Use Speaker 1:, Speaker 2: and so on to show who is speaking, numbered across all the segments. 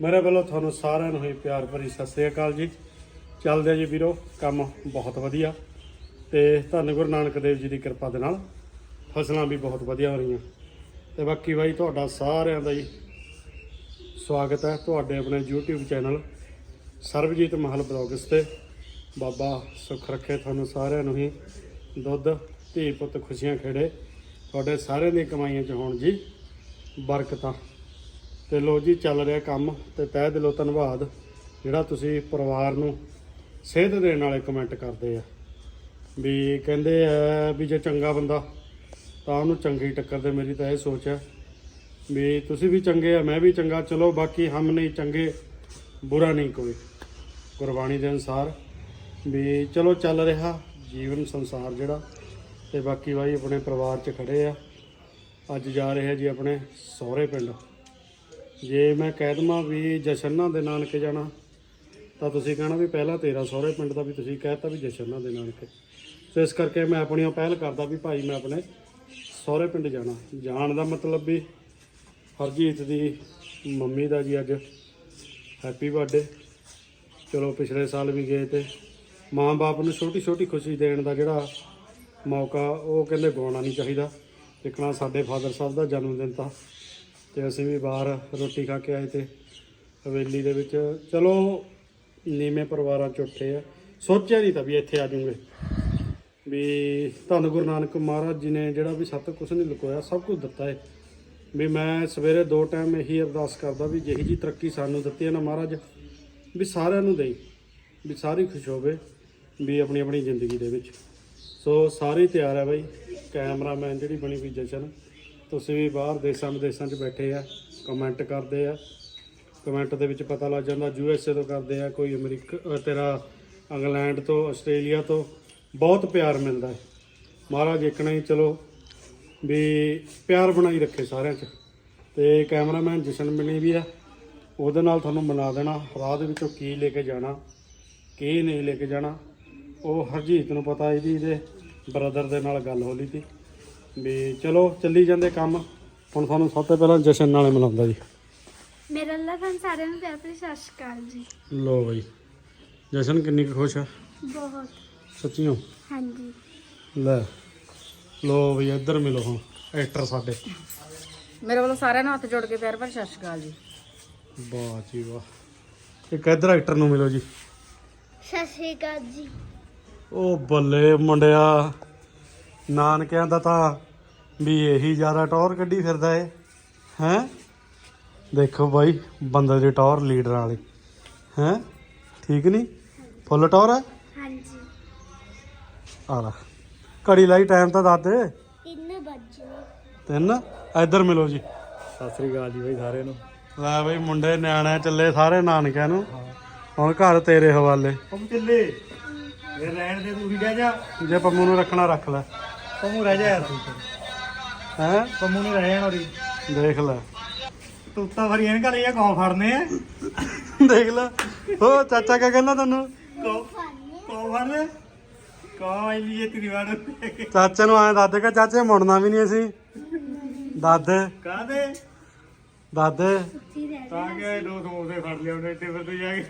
Speaker 1: ਮੇਰੇ ਵੱਲੋਂ ਤੁਹਾਨੂੰ ਸਾਰਿਆਂ ਨੂੰ ਹੀ ਪਿਆਰ ਭਰੀ ਸਤਿ ਸ੍ਰੀ ਅਕਾਲ ਜੀ। ਚੱਲਦੇ ਜੀ ਵੀਰੋ, ਕੰਮ ਬਹੁਤ ਵਧੀਆ ਤੇ ਧੰਨ ਗੁਰੂ ਨਾਨਕ ਦੇਵ ਜੀ ਦੀ ਕਿਰਪਾ ਦੇ ਨਾਲ ਫਸਲਾਂ ਵੀ ਬਹੁਤ ਵਧੀਆ ਹੋ ਰਹੀਆਂ। ਤੇ ਬਾਕੀ ਬਾਈ, ਤੁਹਾਡਾ ਸਾਰਿਆਂ ਦਾ ਜੀ ਸਵਾਗਤ ਹੈ ਤੁਹਾਡੇ ਆਪਣੇ YouTube ਚੈਨਲ ਸਰਬਜੀਤ ਮਹਲ ਬਲੌਗਸ ਤੇ। ਬਾਬਾ ਸੁੱਖ ਰੱਖੇ ਤੁਹਾਨੂੰ ਸਾਰਿਆਂ ਨੂੰ ਹੀ। ਦੁੱਧ, ਧੀ ਪੁੱਤ ਖੁਸ਼ੀਆਂ ਖੇੜੇ। ਤੁਹਾਡੇ ਸਾਰਿਆਂ ਦੀਆਂ ਕਮਾਈਆਂ ਚ ਹੋਣ ਜੀ ਬਰਕਤਾਂ। ਤੇ ਲੋ ਜੀ, ਚੱਲ ਰਿਹਾ ਕੰਮ ਤੇ ਤਹਿ ਦਿਲੋਂ ਧੰਨਵਾਦ। ਜਿਹੜਾ ਤੁਸੀਂ ਪਰਿਵਾਰ ਨੂੰ ਸੇਧ ਦੇਣ ਵਾਲੇ ਕਮੈਂਟ ਕਰਦੇ ਆ। ਵੀ ਕਹਿੰਦੇ ਆ ਵੀ ਜੇ ਚੰਗਾ ਬੰਦਾ ਤਾਂ ਉਹਨੂੰ ਚੰਗੀ ਟੱਕਰ ਦੇ ਮੇਰੀ ਤਾਂ ਇਹ ਸੋਚ ਹੈ ਵੀ ਤੁਸੀਂ ਵੀ ਚੰਗੇ ਆ, ਮੈਂ ਵੀ ਚੰਗਾ, ਚਲੋ ਬਾਕੀ ਹਮ ਨਹੀਂ ਚੰਗੇ, ਬੁਰਾ ਨਹੀਂ ਕੋਈ। ਗੁਰਬਾਣੀ ਦੇ ਅਨੁਸਾਰ ਵੀ ਚਲੋ ਚੱਲ ਰਿਹਾ ਜੀਵਨ ਸੰਸਾਰ ਜਿਹੜਾ ਤੇ ਬਾਕੀ ਬਾਈ ਆਪਣੇ ਪਰਿਵਾਰ 'ਚ ਖੜੇ ਆ। ਅੱਜ ਜਾ ਰਹੇ ਆ ਜੀ ਆਪਣੇ ਸਹੁਰੇ ਪਿੰਡ। ਜੇ ਮੈਂ ਕਹਿ ਦਵਾਂ ਵੀ ਜਸ਼ਨਾਂ ਦੇ ਨਾਨਕੇ ਜਾਣਾ, ਤਾਂ ਤੁਸੀਂ ਕਹਿਣਾ ਵੀ ਪਹਿਲਾਂ ਤੇਰਾ ਸਹੁਰੇ ਪਿੰਡ ਦਾ ਵੀ ਤੁਸੀਂ ਕਹਿਤਾ ਵੀ ਜਸ਼ਨਾਂ ਦੇ ਨਾਨਕੇ। ਸੋ ਇਸ ਕਰਕੇ ਮੈਂ ਆਪਣੀਆਂ ਪਹਿਲ ਕਰਦਾ ਵੀ ਭਾਈ ਮੈਂ ਆਪਣੇ ਸਹੁਰੇ ਪਿੰਡ ਜਾਣਾ। ਜਾਣ ਦਾ ਮਤਲਬ ਵੀ ਹਰਜੀਤ ਦੀ ਮੰਮੀ ਦਾ ਜੀ ਅੱਜ ਹੈਪੀ ਬਰਥਡੇ। ਚਲੋ ਪਿਛਲੇ ਸਾਲ ਵੀ ਗਏ ਤੇ ਮਾਂ-ਬਾਪ ਨੂੰ ਛੋਟੀ ਛੋਟੀ ਖੁਸ਼ੀ ਦੇਣ ਦਾ ਜਿਹੜਾ ਮੌਕਾ, ਉਹ ਕਹਿੰਦੇ ਗਵਾਉਣਾ ਨਹੀਂ ਚਾਹੀਦਾ। ਦੇਖਣਾ ਸਾਡੇ ਫਾਦਰ ਸਾਹਿਬ ਦਾ ਜਨਮ ਦਿਨ ਤਾਂ ਤੇ ਅਸੀਂ ਵੀ ਬਾਹਰ ਰੋਟੀ ਖਾ ਕੇ ਆਏ ਤੇ ਹਵੇਲੀ ਦੇ ਵਿੱਚ। ਚਲੋ, ਨੀਵੇਂ ਪਰਿਵਾਰਾਂ ਚ ਉੱਠੇ ਆ। ਸੋਚਿਆ ਨਹੀਂ ਤਾਂ ਵੀ ਇੱਥੇ ਆ ਜਾਵਾਂਗੇ ਵੀ ਧੰਨ ਗੁਰੂ ਨਾਨਕ ਮਹਾਰਾਜ ਜੀ ਨੇ ਜਿਹੜਾ ਵੀ ਸਭ ਕੁਝ ਨਹੀਂ ਲੁਕੋਇਆ, ਸਭ ਕੁਝ ਦਿੱਤਾ ਹੈ ਵੀ ਮੈਂ ਸਵੇਰੇ ਦੋ ਟਾਈਮ ਇਹੀ ਅਰਦਾਸ ਕਰਦਾ ਵੀ ਜਿਹੀ ਜੀ ਤਰੱਕੀ ਸਾਨੂੰ ਦਿੱਤੀ ਹੈ ਨਾ ਮਹਾਰਾਜ, ਵੀ ਸਾਰਿਆਂ ਨੂੰ ਦੇਈ, ਵੀ ਸਾਰੀ ਖੁਸ਼ ਹੋਵੇ ਵੀ ਆਪਣੀ ਆਪਣੀ ਜ਼ਿੰਦਗੀ ਦੇ ਵਿੱਚ। ਸੋ ਸਾਰੇ ਤਿਆਰ ਹੈ ਬਾਈ, ਕੈਮਰਾਮੈਨ ਜਿਹੜੀ ਬਣੀ ਵੀ ਜਸ਼ਨ ਤੁਸੀਂ ਵੀ ਬਾਹਰ ਦੇਸ਼ਾਂ ਵਿਦੇਸ਼ਾਂ 'ਚ ਬੈਠੇ ਆ ਕਮੈਂਟ ਕਰਦੇ ਆ। ਕਮੈਂਟ ਦੇ ਵਿੱਚ ਪਤਾ ਲੱਗ ਜਾਂਦਾ ਯੂ ਐਸ ਏ ਤੋਂ ਕਰਦੇ ਆ, ਕੋਈ ਅਮਰੀਕਾ ਤੇਰਾ ਇੰਗਲੈਂਡ ਤੋਂ, ਆਸਟ੍ਰੇਲੀਆ ਤੋਂ ਬਹੁਤ ਪਿਆਰ ਮਿਲਦਾ ਹੈ। ਮਹਾਰਾਜ ਇਕਣਾ ਹੀ ਚਲੋ ਵੀ ਪਿਆਰ ਬਣਾਈ ਰੱਖੇ ਸਾਰਿਆਂ 'ਚ। ਤੇ ਕੈਮਰਾਮੈਨ ਜਸ਼ਨ ਮਿਲਣੀ ਵੀ ਆ, ਉਹਦੇ ਨਾਲ ਤੁਹਾਨੂੰ ਬਣਾ ਦੇਣਾ, ਰਾਹ ਦੇ ਵਿੱਚੋਂ ਕੀ ਲੈ ਕੇ ਜਾਣਾ, ਕੀ ਨਹੀਂ ਲੈ ਕੇ ਜਾਣਾ, ਉਹ ਹਰਜੀਤ ਨੂੰ ਪਤਾ ਇਹਦੀ ਇਹਦੇ ਬ੍ਰਦਰ ਦੇ ਨਾਲ ਗੱਲ ਹੋ ਲਈ ਸੀ। ਵੀ ਚਲੋ ਚੱਲੀ ਜਾਂਦੇ ਕੰਮ। ਹੁਣ ਤੁਹਾਨੂੰ ਸਭ ਤੋਂ ਪਹਿਲਾਂ ਜਸ਼ਨ ਨਾਲੇ ਮਿਲਾਉਂਦਾ ਜੀ।
Speaker 2: ਮੇਰਾ ਅੱਲਾ ਤੁਹਾਨੂੰ ਸਾਰਿਆਂ ਨੂੰ ਪਿਆਰ ਭਰੀ ਸਤਿ ਸ਼੍ਰੀ ਅਕਾਲ ਜੀ।
Speaker 1: ਲੋ ਬਈ ਜਸ਼ਨ ਕਿੰਨੀ ਕੁ ਖੁਸ਼ ਆ?
Speaker 2: ਬਹੁਤ।
Speaker 1: ਸੱਚੀਓ?
Speaker 2: ਹਾਂਜੀ।
Speaker 1: ਲੈ ਲੋ ਬਈ ਇੱਧਰ ਮਿਲੋ ਹੁਣ ਐਕਟਰ ਸਾਡੇ।
Speaker 3: ਮੇਰੇ ਵੱਲੋਂ ਸਾਰਿਆਂ ਨੂੰ ਹੱਥ ਜੋੜ ਕੇ ਪਿਆਰ ਭਰੀ ਸਤਿ ਸ਼੍ਰੀ ਅਕਾਲ ਜੀ।
Speaker 1: ਵਾਹ ਜੀ ਵਾਹ। ਇੱਕ ਇੱਧਰ ਐਕਟਰ ਨੂੰ ਮਿਲੋ ਜੀ।
Speaker 2: ਸਤਿ ਸ਼੍ਰੀ ਅਕਾਲ ਜੀ।
Speaker 1: ਉਹ ਬੱਲੇ ਮੁੰਡਿਆ। ਨਾਨਕਿਆਂ ਦਾ ਤਾਂ ਵੀ ਇਹੀ ਜ਼ਿਆਦਾ ਟੌਰ ਕੱਢੀ ਫਿਰਦਾ ਏ। ਹੈ? ਦੇਖੋ ਬਾਈ ਬੰਦੇ ਦੀ ਟੌਰ ਲੀਡਰਾਂ ਵਾਲੀ। ਹੈ? ਠੀਕ ਨਹੀਂ ਫੁੱਲ ਟੌਰ ਹੈ
Speaker 2: ਹਾਂਜੀ।
Speaker 1: ਆ ਲੈ। ਘੜੀ ਲਾਈ ਟਾਈਮ ਤਾਂ ਦੱਸ ਦੇ।
Speaker 2: ਤਿੰਨ ਵਜੇ
Speaker 1: ਤਿੰਨ? ਇੱਧਰ ਮਿਲੋ ਜੀ।
Speaker 4: ਸਤਿ ਸ੍ਰੀ ਅਕਾਲ ਜੀ ਬਾਈ ਸਾਰਿਆਂ ਨੂੰ।
Speaker 1: ਲੈ ਬਈ ਮੁੰਡੇ ਨਿਆਣੇ ਚੱਲੇ ਸਾਰੇ ਨਾਨਕਿਆਂ ਨੂੰ। ਹੁਣ ਘਰ ਤੇਰੇ ਹਵਾਲੇ।
Speaker 4: ਉਹ ਚੱਲੇ। ਇਹ ਰਹਿਣ ਦੇ ਤੂੰ ਵੀ ਰਹਿ ਜਾ।
Speaker 1: ਜੇ ਪੰਮੂ ਨੂੰ ਰੱਖਣਾ ਰੱਖ ਲੈ।
Speaker 4: ਪੰਮੂ ਰਹਿ ਜਾ ਯਾਰ
Speaker 1: ਹੈ?
Speaker 4: ਪੰਮੂ ਨੂੰ ਰਹਿ ਜਾਣ ਹੋਰੀ
Speaker 1: ਦੇਖ ਲੈ।
Speaker 4: ਤੂੰ ਤਾਂ ਵਾਰੀ ਇਹਨਾਂ ਕੌਂ ਫੜਨੇ ਆ?
Speaker 1: ਦੇਖ ਲੈ। ਉਹ ਚਾਚਾ ਕਿਆ ਕਹਿੰਦਾ ਤੈਨੂੰ?
Speaker 4: ਕੌਂ ਕੌਂ ਫੜਨੇ? ਕੌਂ ਆਈ ਲਈ ਤੇਰੀ ਵਾੜ
Speaker 1: ਚਾਚੇ ਨੂੰ ਐਂ ਦਾਦੇ ਕਾ ਚਾਚੇ ਮੁੜਨਾ ਵੀ ਨਹੀਂ ਅਸੀਂ। ਦਾਦੇ
Speaker 4: ਕਾਹਦੇ?
Speaker 1: ਦਾਦੇ
Speaker 4: ਤਾਂ ਕਿ ਦੋ ਸਮੋਸੇ ਫੜ ਲਿਆ ਉਹਨੇ ਟੇਬਲ ਤੇ ਜਾ ਕੇ।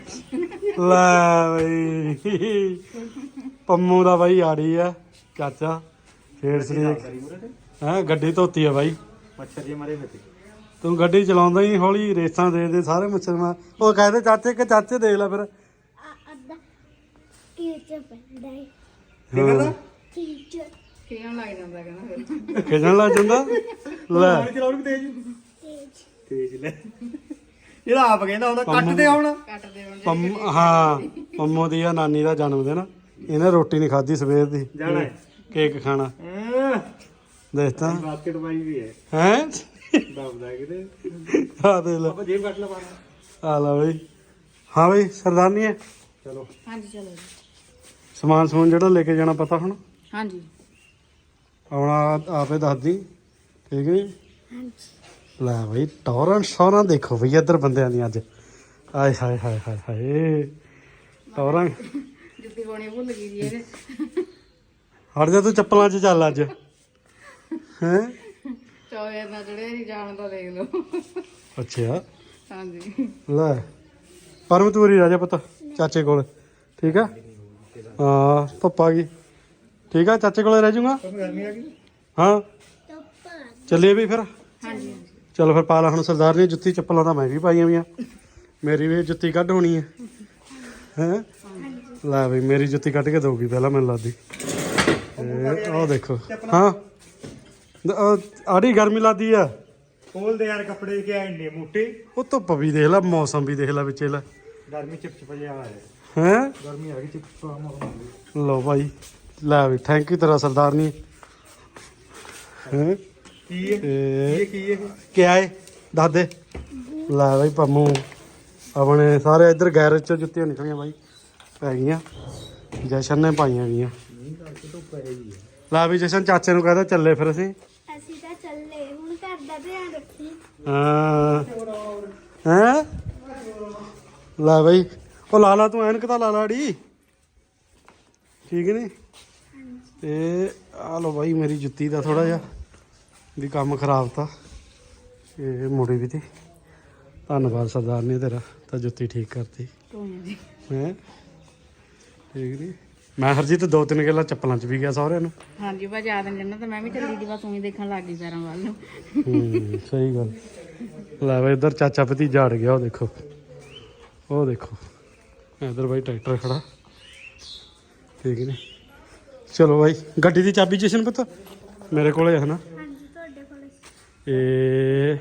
Speaker 1: ਲੈ ਬਈ। ਪੰਮੂ ਦਾ ਬਾਈ ਆੜੀ ਆ ਚਾਚਾ। ਫੇਰ ਸਰੀਕ ਹੈ ਗੱਡੀ ਧੋਤੀ ਆ ਬਾਈ।
Speaker 4: ਮੱਛਰ ਜੇ ਮਾਰੇ ਵਿੱਚ।
Speaker 1: ਤੂੰ ਗੱਡੀ ਚਲਾਉਂਦਾ ਹੀ ਹੌਲੀ ਰੇਸਾਂ ਦੇ ਦੇ ਸਾਰੇ ਮੱਛਰ ਮਾਰ। ਉਹ ਕਹਿੰਦੇ ਚਾਚੇ ਕਿ ਚਾਚੇ ਦੇਖ ਲੈ ਫਿਰ।
Speaker 2: ਅੱਧਾ ਟੀਚਰ ਪੈਂਦਾ ਹੈ
Speaker 1: ਹਾਂ।
Speaker 2: ਟੀਚਰ
Speaker 3: ਕਿਹਨਾਂ ਲੱਗ ਜਾਂਦਾ ਕਹਿੰਦਾ ਫਿਰ?
Speaker 1: ਖਿਜਣ ਲੱਗ ਜਾਂਦਾ? ਲੈ।
Speaker 4: ਹੌਲੀ ਚਲਾਉਣ ਵੀ ਤੇਜ਼
Speaker 2: ਤੇਜ।
Speaker 4: ਤੇਜ਼ ਲੈ। ਇਹਦਾ ਆਪ ਕਹਿੰਦਾ ਹੁੰਦਾ ਕੱਟ ਦੇ ਹੁਣ
Speaker 3: ਕੱਟ ਦੇ ਹੁਣ
Speaker 1: ਪੰਮ ਹਾਂ ਪੰਮੋ ਦੀ ਆ ਨਾਨੀ ਦਾ ਜਨਮ ਦਿਨ। ਇਹਨੇ ਰੋਟੀ ਨਹੀਂ ਖਾਧੀ ਸਵੇਰ ਦੀ।
Speaker 4: ਜਾਣਾ
Speaker 1: ਕੇਕ ਖਾਣਾ। ਦੇਖ ਤਾਂ।
Speaker 4: ਬਾਸਕਟ ਬਾਈ ਵੀ ਹੈ।
Speaker 1: ਹੈ?
Speaker 4: ਦਬਦਾ ਕਿਤੇ।
Speaker 1: ਆ ਦੇ ਲੈ।
Speaker 4: ਆਪਾਂ ਜੇਬ ਕੱਟ ਲਾ ਪਾਣਾ
Speaker 1: ਆ ਲੈ ਬਈ। ਹਾਂ ਬਈ ਸਰਦਾਰਨੀ ਹੈ?
Speaker 4: ਚਲੋ।
Speaker 3: ਹਾਂਜੀ ਚਲੋ ਜੀ।
Speaker 1: ਸਮਾਨ ਸਮੂਨ ਜਿਹੜਾ ਲੈ ਕੇ ਜਾਣਾ ਪਤਾ ਹੁਣ?
Speaker 3: ਹਾਂਜੀ।
Speaker 1: ਆਉਣਾ ਆਪੇ ਦੱਸਦੀ। ਠੀਕ ਹੈ ਜੀ?
Speaker 2: ਹਾਂਜੀ।
Speaker 1: ਲੈ ਬਈ ਟੌਰਨ ਸ਼ੌਰਾਂ ਦੇਖੋ ਬਈ ਇੱਧਰ ਬੰਦਿਆਂ ਦੀ ਅੱਜ। ਆਏ ਹਾਏ ਹਾਏ ਹਾਏ ਹਾਏ। ਟੌਰਾਂ
Speaker 3: ਜੁੱਤੀ ਪਾਉਣੀ ਭੁੱਲ ਗਈ ਜੀ ਇਹਨੇ।
Speaker 1: ਹਟ ਜਾ ਤੂੰ ਚੱਪਲਾਂ 'ਚ ਚੱਲ ਅੱਜ। ਹੈ?
Speaker 3: ਚੋਏ ਨਾ ਜਿਹੜੇ ਨਹੀਂ ਜਾਣਦਾ ਦੇਖ ਲਓ।
Speaker 1: ਅੱਛਾ।
Speaker 3: ਹਾਂਜੀ।
Speaker 1: ਲੈ ਪਰਮ ਤੂਰੀ ਰਾਜਾ ਪੁੱਤ ਚਾਚੇ ਕੋਲ। ਠੀਕ ਆ? ਹਾਂ ਧੁੱਪ ਆ ਗਈ। ਠੀਕ ਆ ਚਾਚੇ ਕੋਲੇ ਰਹਿ ਜਾਊਗਾ ਹਾਂ। ਚੱਲੀਏ ਵੀ ਫਿਰ।
Speaker 3: ਹਾਂਜੀ।
Speaker 1: ਚਲੋ ਫਿਰ ਪਾ ਲਾ ਹੁਣ ਸਰਦਾਰ ਨੇ ਜੁੱਤੀ ਚੱਪਲਾਂ ਤਾਂ ਮੈਂ ਵੀ ਪਾਈਆਂ ਵੀਆਂ ਮੇਰੀ ਵੀ ਜੁੱਤੀ ਕੱਢ ਹੋਣੀ ਹੈ। ਹੈ? ਲੈ ਬਈ ਮੇਰੀ ਜੁੱਤੀ ਕੱਢ ਕੇ ਦਊਗੀ ਪਹਿਲਾਂ ਮੈਨੂੰ ਲੱਗਦੀ। ਇਹ ਆਹ ਦੇਖੋ। ਹਾਂ। ਦ- ਆੜੀ ਗਰਮੀ ਲੱਗਦੀ ਆ।
Speaker 4: ਖੋਲਦੇ ਯਾਰ ਕੱਪੜੇ ਕਿ ਇੰਨੇ ਮੋਟੇ।
Speaker 1: ਉਹ ਧੁੱਪ ਵੀ ਦੇਖ ਲੈ ਮੌਸਮ ਵੀ ਦੇਖ ਲੈ ਵਿੱਚੇ ਲੈ।
Speaker 4: ਗਰਮੀ ਚਿਪ ਚਿਪ ਜਿਹਾ ਆ
Speaker 1: ਹੈ।
Speaker 4: ਗਰਮੀ ਆ ਗਈ ਚਿਪ ਚਿਪ ਮੌਸਮ
Speaker 1: ਲਓ ਭਾਈ ਲੈ ਵੀ ਥੈਂਕ ਯੂ ਤੇਰਾ ਸਰਦਾਰਨੀ ਹੈ?
Speaker 4: ਕੀ ਹੈ?
Speaker 1: ਇਹ
Speaker 4: ਇਹ ਕੀ ਹੈ
Speaker 1: ਕਿਆ ਏ ਦਾਦੇ ਲੈ ਬਾਈ ਪੰਮੂ। ਆਪਣੇ ਸਾਰੇ ਇੱਧਰ ਗੈਰੇਜ ਚੋਂ ਜੁੱਤੀਆਂ ਨਿਕਲੀਆਂ ਬਾਈ। ਪੈ ਗਈਆਂ। ਜਸ਼ਨ ਨੇ ਪਾਈਆਂ ਗਈਆਂ। ਲੈ ਵੀ ਜਸ਼ਨ ਚਾਚੇ ਨੂੰ ਕਹਿੰਦਾ ਚੱਲੇ ਫਿਰ ਅਸੀਂ।
Speaker 2: ਅਸੀਂ ਤਾਂ ਚੱਲੇ ਹੁਣ ਘਰ ਦਾ ਧਿਆਨ ਰੱਖੀ।
Speaker 1: ਹਾਂ। ਹੈ? ਲੈ ਬਾਈ ਉਹ ਲਾ ਲਾ ਤੂੰ ਐਨਕ ਤਾਂ ਲਾ ਠੀਕ ਨਹੀਂ? ਤੇ ਆ ਲੋ ਬਾਈ ਮੇਰੀ ਜੁੱਤੀ ਦਾ ਥੋੜਾ ਜਿਹਾ ਵੀ ਕੰਮ ਖਰਾਬ ਤਾਂ। ਇਹ ਮੁੜੀ ਵੀ ਤੀ। ਧੰਨਵਾਦ ਸਰਦਾਰ ਨੇ ਤੇਰਾ ਤਾਂ ਜੁੱਤੀ ਠੀਕ ਕਰਤੀ। ਹੈ ਠੀਕ ਨਹੀਂ ਮੈਂ ਹਰਜੀਤ ਦੋ ਤਿੰਨ ਗੱਲਾਂ ਚੱਪਲਾਂ 'ਚ ਵੀ ਗਿਆ ਸਹੁਰਿਆਂ ਨੂੰ।
Speaker 3: ਹਾਂਜੀ ਬਸ ਯਾਦ ਨਹੀਂ ਰਹਿਣਾ ਤਾਂ ਮੈਂ ਵੀ ਚੱਲੀ ਦੀ ਬਸ ਉਹੀ ਦੇਖਣ ਲੱਗ ਗਈ ਪੈਰਾਂ ਵੱਲ ਨੂੰ।
Speaker 1: ਹੂੰ ਸਹੀ ਗੱਲ। ਲੈ ਬਈ ਇੱਧਰ ਚਾਚਾ ਭਤੀਜਾ ਅੜ ਗਿਆ ਉਹ ਦੇਖੋ। ਉਹ ਦੇਖੋ। ਇੱਧਰ ਬਾਈ ਟਰੈਕਟਰ ਖੜਾ। ਠੀਕ ਨੇ। ਚਲੋ ਬਾਈ ਗੱਡੀ ਦੀ ਚਾਬੀ ਜਸ਼ਨ ਪਤਾ? ਮੇਰੇ ਕੋਲੇ ਹੈ ਨਾ
Speaker 2: ਹਾਂਜੀ ਤੁਹਾਡੇ ਕੋਲ
Speaker 1: ਇਹ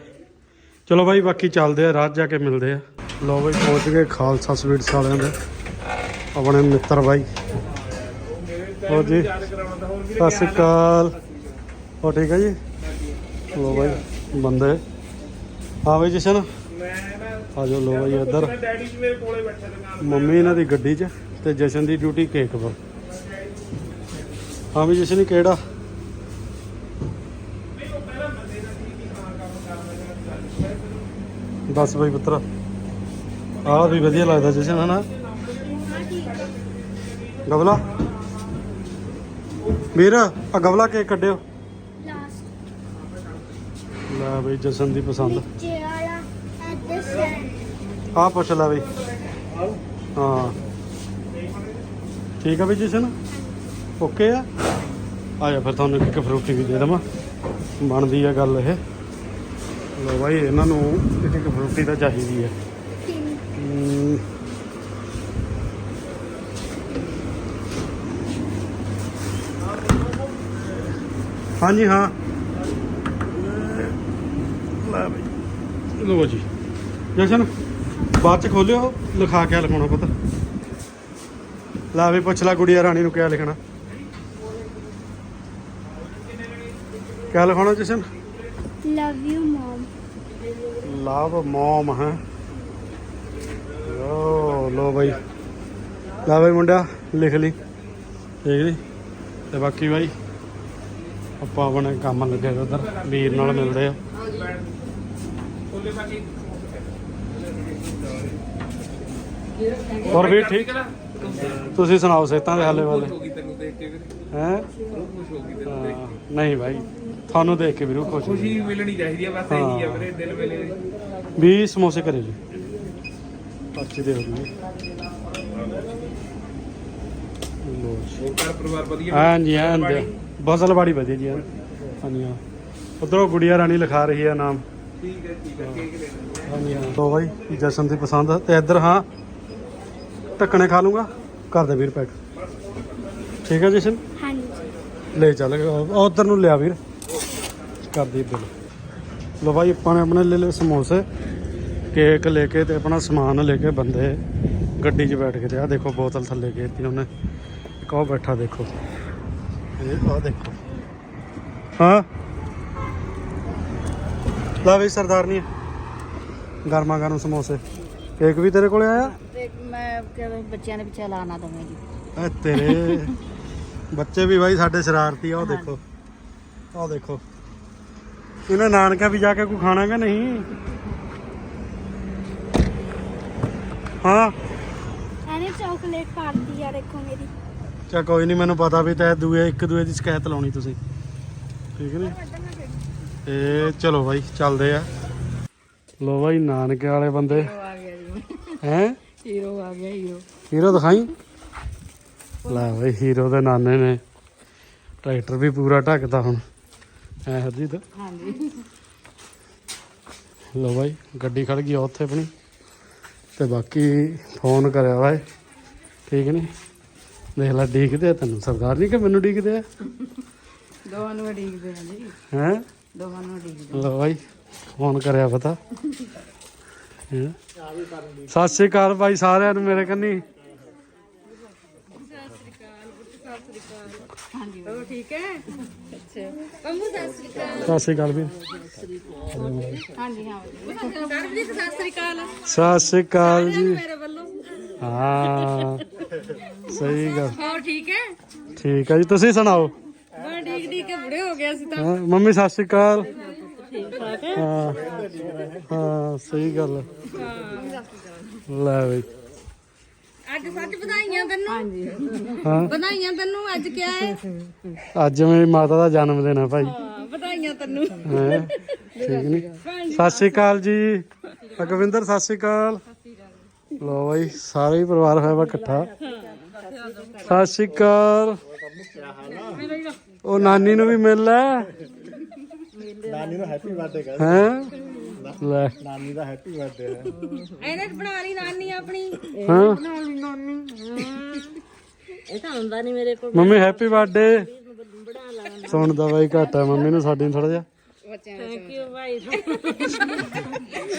Speaker 1: ਚਲੋ ਬਾਈ ਬਾਕੀ ਚੱਲਦੇ ਆ ਰਾਤ ਜਾ ਕੇ ਮਿਲਦੇ ਆ। ਲੋ ਬਾਈ ਪਹੁੰਚ ਗਏ ਖਾਲਸਾ ਸਵੀਟਸ ਵਾਲਿਆਂ ਦੇ। ਆਪਣੇ ਮਿੱਤਰ ਬਾਈ। ਹੋ ਜੀ। ਸਤਿ ਸ਼੍ਰੀ ਅਕਾਲ। ਹੋ ਠੀਕ ਹੈ ਜੀ? ਲੋ ਬਾਈ ਬੰਦੇ। ਆ ਬਾਈ ਜਸ਼ਨ। ਆ ਜਾਓ ਲੋ ਬਾਈ ਇੱਧਰ। ਮੰਮੀ ਇਹਨਾਂ ਦੀ ਗੱਡੀ 'ਚ ਤੇ ਜਸ਼ਨ ਦੀ ਡਿਊਟੀ ਕੇਕ ਪਰ। ਹਾਂ ਵੀ ਜਸ਼ਨ ਕਿਹੜਾ? ਦੱਸ ਬਈ ਪੁੱਤਰ। ਆਹ ਵੀ ਵਧੀਆ ਲੱਗਦਾ ਜਸ਼ਨ ਹਨਾ? ਗਵਲਾ? ਵੀਰ ਆ ਗਵਲਾ ਕੇਕ ਕੱਢਿਓ।
Speaker 2: ਲਾਸਟ
Speaker 1: ਲੈ ਬਈ ਜਸ਼ਨ ਦੀ ਪਸੰਦ।
Speaker 2: ਨੀਚੇ ਵਾਲਾ ਇੱਧਰ ਸੈਂਡ
Speaker 1: ਆ ਪੁੱਛ ਲੈ ਬਈ। ਹਾਂ। ਠੀਕ ਆ ਬਈ ਜਸ਼ਨ? ਓਕੇ ਆ? ਆ ਜਾ ਫਿਰ ਤੁਹਾਨੂੰ ਇੱਕ ਫਰੂਟੀ ਵੀ ਦੇ ਦੇਵਾਂ। ਬਣਦੀ ਆ ਗੱਲ ਇਹ। ਲੋ ਬਾਈ ਇਹਨਾਂ ਨੂੰ ਇੱਕ ਇੱਕ ਫਰੂਟੀ ਤਾਂ ਚਾਹੀਦੀ ਹੈ
Speaker 2: ਤਿੰਨ।
Speaker 1: ਹਮ, ਹਾਂਜੀ ਹਾਂ। ਲੈ ਬਈ। ਲੋ ਜੀ। ਜਸ਼ਨ ਬਾਅਦ ਚ ਖੋਲਿਓ ਲਿਖਾ ਕੇ ਲਿਖਾਉਣਾ ਪਤਾ? ਲੈ ਵੀ ਪੁੱਛ ਲੈ ਗੁੜੀਆ ਰਾਣੀ ਨੂੰ ਕਿਆ ਲਿਖਣਾ। ਕਿਆ ਲਿਖਾਉਣਾ Jashan?
Speaker 2: Love you mum
Speaker 1: love mom ਹੈ? ਓ ਲੋ ਬਾਈ। ਲੈ ਬਾਈ ਮੁੰਡਿਆ ਲਿਖ ਲਈ। ਦੇਖ ਲਈ ਤੇ ਬਾਕੀ ਬਾਈ? ਆਪਾਂ ਆਪਣੇ ਕੰਮ ਲੱਗੇ ਉਧਰ ਵੀਰ ਨਾਲ ਮਿਲਦੇ ਆ। ਹੋਰ ਵੀਰ ਠੀਕ? ਤੁਸੀਂ ਸੁਣਾਓ ਸਿਹਤਾਂ ਦੇ ਹਾਲੇ ਵਾਲੇ? ਹੈ? ਨਹੀਂ ਭਾਈ ਤੁਹਾਨੂੰ ਦੇਖ ਕੇ ਵੀਰੋ ਖੁਸ਼
Speaker 5: ਖੁਸ਼ੀ ਮਿਲਣੀ ਚਾਹੀਦੀ ਹੈ ਬਸ ਇਹੀ ਹੈ। ਵੀਰੇ ਦਿਲ ਵੇਲੇ।
Speaker 1: ਵੀ ਸਮੋਸੇ ਕਰੇ ਜੀ। ਪਰਚੀ ਦੇ ਹੋ ਲੋ ਜੀ।
Speaker 5: ਹੋਰ ਪਰਿਵਾਰ ਵਧੀਆ?
Speaker 1: ਹਾਂਜੀ ਹਾਂ ਬਸਲ ਬਾੜੀ ਵਧੀਆ ਜੀ। ਹਾਂਜੀ ਹਾਂ। ਉਧਰੋਂ ਗੁੜੀਆ ਰਾਣੀ ਲਿਖਾ ਰਹੀ ਆ ਨਾਮ।
Speaker 5: ਠੀਕ ਹੈ ਠੀਕ ਹੈ ਕੇਕ ਲੈ ਲੈਂਦੇ
Speaker 1: ਹਾਂਜੀ ਹਾਂ। ਲੋ ਬਾਈ ਜਸ਼ਨ ਦੀ ਪਸੰਦ ਤੇ ਇੱਧਰ ਹਾਂ ਢੱਕਣੇ ਖਾ ਲੂੰਗਾ ਕਰ ਦੇ ਵੀਰ ਪੈਕ। ਠੀਕ ਹੈ ਜਸ਼ਨ
Speaker 2: ਹਾਂਜੀ।
Speaker 1: ਲੈ ਚੱਲ ਉਧਰ ਨੂੰ ਲਿਆ ਵੀਰ। ਕਰ ਦੀ ਬਿੱਲ। ਲੋ ਭਾਈ ਆਪਾਂ ਨੇ ਆਪਣੇ ਲੈ ਲਏ ਸਮੋਸੇ। ਕੇਕ ਲੈ ਕੇ ਤੇ ਆਪਣਾ ਸਮਾਨ ਲੈ ਕੇ ਬੰਦੇ ਗੱਡੀ 'ਚ ਬੈਠ ਕੇ ਤੇ ਆ ਦੇਖੋ ਬੋਤਲ ਥੱਲੇ ਗੇਤੀ ਉਹਨੇ। ਇੱਕ ਉਹ ਬੈਠਾ ਦੇਖੋ। ਇਹ ਆ ਦੇਖੋ। ਹਾਂ। ਲਾ ਵੀ ਸਰਦਾਰਨੀ ਗਰਮਾ ਗਰਮ ਸਮੋਸੇ। ਕੇਕ ਵੀ ਤੇਰੇ ਕੋਲੇ ਆਇਆ?
Speaker 3: ਤੇ ਮੈਂ ਕਹਿੰਦਾ ਬੱਚਿਆਂ ਦੇ ਪਿੱਛੇ ਲਾ ਨਾ ਦਵਾਂ ਜੀ।
Speaker 1: ਐ ਤੇਰੇ। ਬੱਚੇ ਵੀ ਬਾਈ ਸਾਡੇ ਸ਼ਰਾਰਤੀ ਆ ਉਹ ਦੇਖੋ। ਉਹ ਦੇਖੋ। ਇਹਨੇ ਨਾਨਕਾ ਵੀ ਜਾ ਕੇ ਕੋਈ ਖਾਣਾ ਕਿ ਨਹੀਂ? ਹਾਂ।
Speaker 2: ਇਹਨੇ ਚਾਕਲੇਟ ਪਾੜਤੀ ਆ ਦੇਖੋ ਮੇਰੀ।
Speaker 1: ਚਾ ਕੋਈ ਨਹੀਂ ਮੈਨੂੰ ਪਤਾ ਵੀ ਤੈ ਦੂਏ ਇੱਕ ਦੂਏ ਦੀ ਸ਼ਿਕਾਇਤ ਲਾਉਣੀ ਤੁਸੀਂ। ਠੀਕ ਨੇ? ਤੇ ਚਲੋ ਬਾਈ ਚੱਲਦੇ ਆ। ਲੋ ਬਾਈ ਨਾਨਕੇ ਵਾਲੇ ਬੰਦੇ। ਹੈ?
Speaker 3: ਹੀਰੋ ਆ ਗਿਆ ਹੀਰੋ
Speaker 1: ਹੀਰੋ ਦਿਖਾਈ? ਲੈ ਬਾਈ ਹੀਰੋ ਦੇ ਨਾਨੇ ਨੇ। ਟਰੈਕਟਰ ਵੀ ਪੂਰਾ ਢੱਕਦਾ ਹੁਣ। ਐ ਹਰਜੀਤ?
Speaker 3: ਹਾਂਜੀ।
Speaker 1: ਲੋ ਬਾਈ ਗੱਡੀ ਖੜ ਗਈ ਉੱਥੇ ਆਪਣੀ। ਤੇ ਬਾਕੀ ਫੋਨ ਕਰਿਆ ਇਹ। ਠੀਕ ਨਹੀਂ ਦੇਖ ਲੈ ਡੀਕਦੇ ਆ ਤੈਨੂੰ। ਸਰਦਾਰ ਨਹੀਂ ਕਿ ਮੈਨੂੰ ਡੀਕਦੇ ਆ?
Speaker 3: ਦੋਵਾਂ ਨੂੰ ਡੀਕਦੇ ਆ ਜੀ।
Speaker 1: ਹੈ?
Speaker 3: ਦੋਵਾਂ ਨੂੰ ਡੀਕਦੇ
Speaker 1: ਲੋ ਬਾਈ ਫੋਨ ਕਰਿਆ ਪਤਾ। ਹੈਂ? ਸਤਿ ਸ਼੍ਰੀ ਅਕਾਲ ਬਾਈ ਸਾਰਿਆਂ ਨੂੰ ਮੇਰੇ ਕੰਨੀ।
Speaker 3: ਹਾਂਜੀ ਉਹ ਠੀਕ ਹੈ? ਅੱਛਾ।
Speaker 1: ਸਤਿ ਸ਼੍ਰੀ ਅਕਾਲ। ਵੀ
Speaker 3: ਹਾਂਜੀ ਹਾਂ। ਸਰਬਜੀਤ ਸਤਿ ਸ੍ਰੀ ਅਕਾਲ।
Speaker 1: ਸਤਿ ਸ਼੍ਰੀ ਅਕਾਲ ਜੀ।
Speaker 3: ਮੇਰੇ ਵੱਲੋਂ।
Speaker 1: ਹਾਂ। ਸਹੀ ਗੱਲ।
Speaker 3: ਹੋਰ ਠੀਕ ਹੈ?
Speaker 1: ਠੀਕ ਹੈ ਜੀ ਤੁਸੀਂ ਸੁਣਾਓ?
Speaker 3: ਬੜਾ ਡੀਕ ਡੀਕ ਕੇ ਬੁੜੇ ਹੋ ਗਏ ਅਸੀਂ ਤਾਂ।
Speaker 1: ਹਾਂ, ਮੰਮੀ ਸਤਿ ਸ਼੍ਰੀ ਅਕਾਲ। ਹਾਂ? ਹਾਂ ਸਹੀ ਗੱਲ ਹੈ। ਲੈ ਬਈ
Speaker 3: ਅੱਜ ਸੱਚ ਵਧਾਈਆਂ ਤੈਨੂੰ? ਹਾਂਜੀ।
Speaker 1: ਹਾਂ।
Speaker 3: ਵਧਾਈਆਂ ਤੈਨੂੰ ਅੱਜ ਕੀ ਹੈ?
Speaker 1: ਅੱਜ ਮੇਰੀ ਮਾਤਾ ਦਾ ਜਨਮ ਦਿਨ ਹੈ ਭਾਈ।
Speaker 3: ਹਾਂ, ਵਧਾਈਆਂ ਤੈਨੂੰ।
Speaker 1: ਹੈਂ? ਠੀਕ ਨਹੀਂ? ਸਤਿ ਸ਼੍ਰੀ ਅਕਾਲ ਜੀ। ਅਕਵਿੰਦਰ ਸਤਿ ਸ਼੍ਰੀ ਅਕਾਲ। ਲੋ ਬਾਈ ਸਾਰੇ ਹੀ ਪਰਿਵਾਰ ਹੋਇਆ ਵਾ ਇਕੱਠਾ। ਸਤਿ ਸ਼੍ਰੀ ਅਕਾਲ। ਉਹ ਨਾਨੀ ਨੂੰ ਵੀ ਮਿਲ ਲੈ।
Speaker 4: ਨਾਨੀ ਨੂੰ ਹੈਪੀ ਬਰਥਡੇ ਕਰ।
Speaker 1: ਹੈ? ਲੈ।
Speaker 4: ਨਾਨੀ ਦਾ ਹੈਪੀ ਬਰਥਡੇ ਹੈ।
Speaker 3: ਇਹਨੇ ਬਣਾ ਲਈ ਨਾਨੀ ਆਪਣੀ।
Speaker 1: ਹਾਂ?
Speaker 3: ਇਹ ਤਾਂ ਹੁੰਦਾ ਨਹੀਂ ਮੇਰੇ ਕੋਲ।
Speaker 1: ਮੰਮੀ ਹੈਪੀ ਬਰਥਡੇ ਸੁਣਦਾ ਬਾਈ ਘੱਟ ਹੈ ਮੰਮੀ ਨੂੰ ਸਾਡੀ ਨੂੰ ਥੋੜਾ ਜਿਹਾ।
Speaker 3: ਥੈਂਕ ਯੂ ਭਾਈ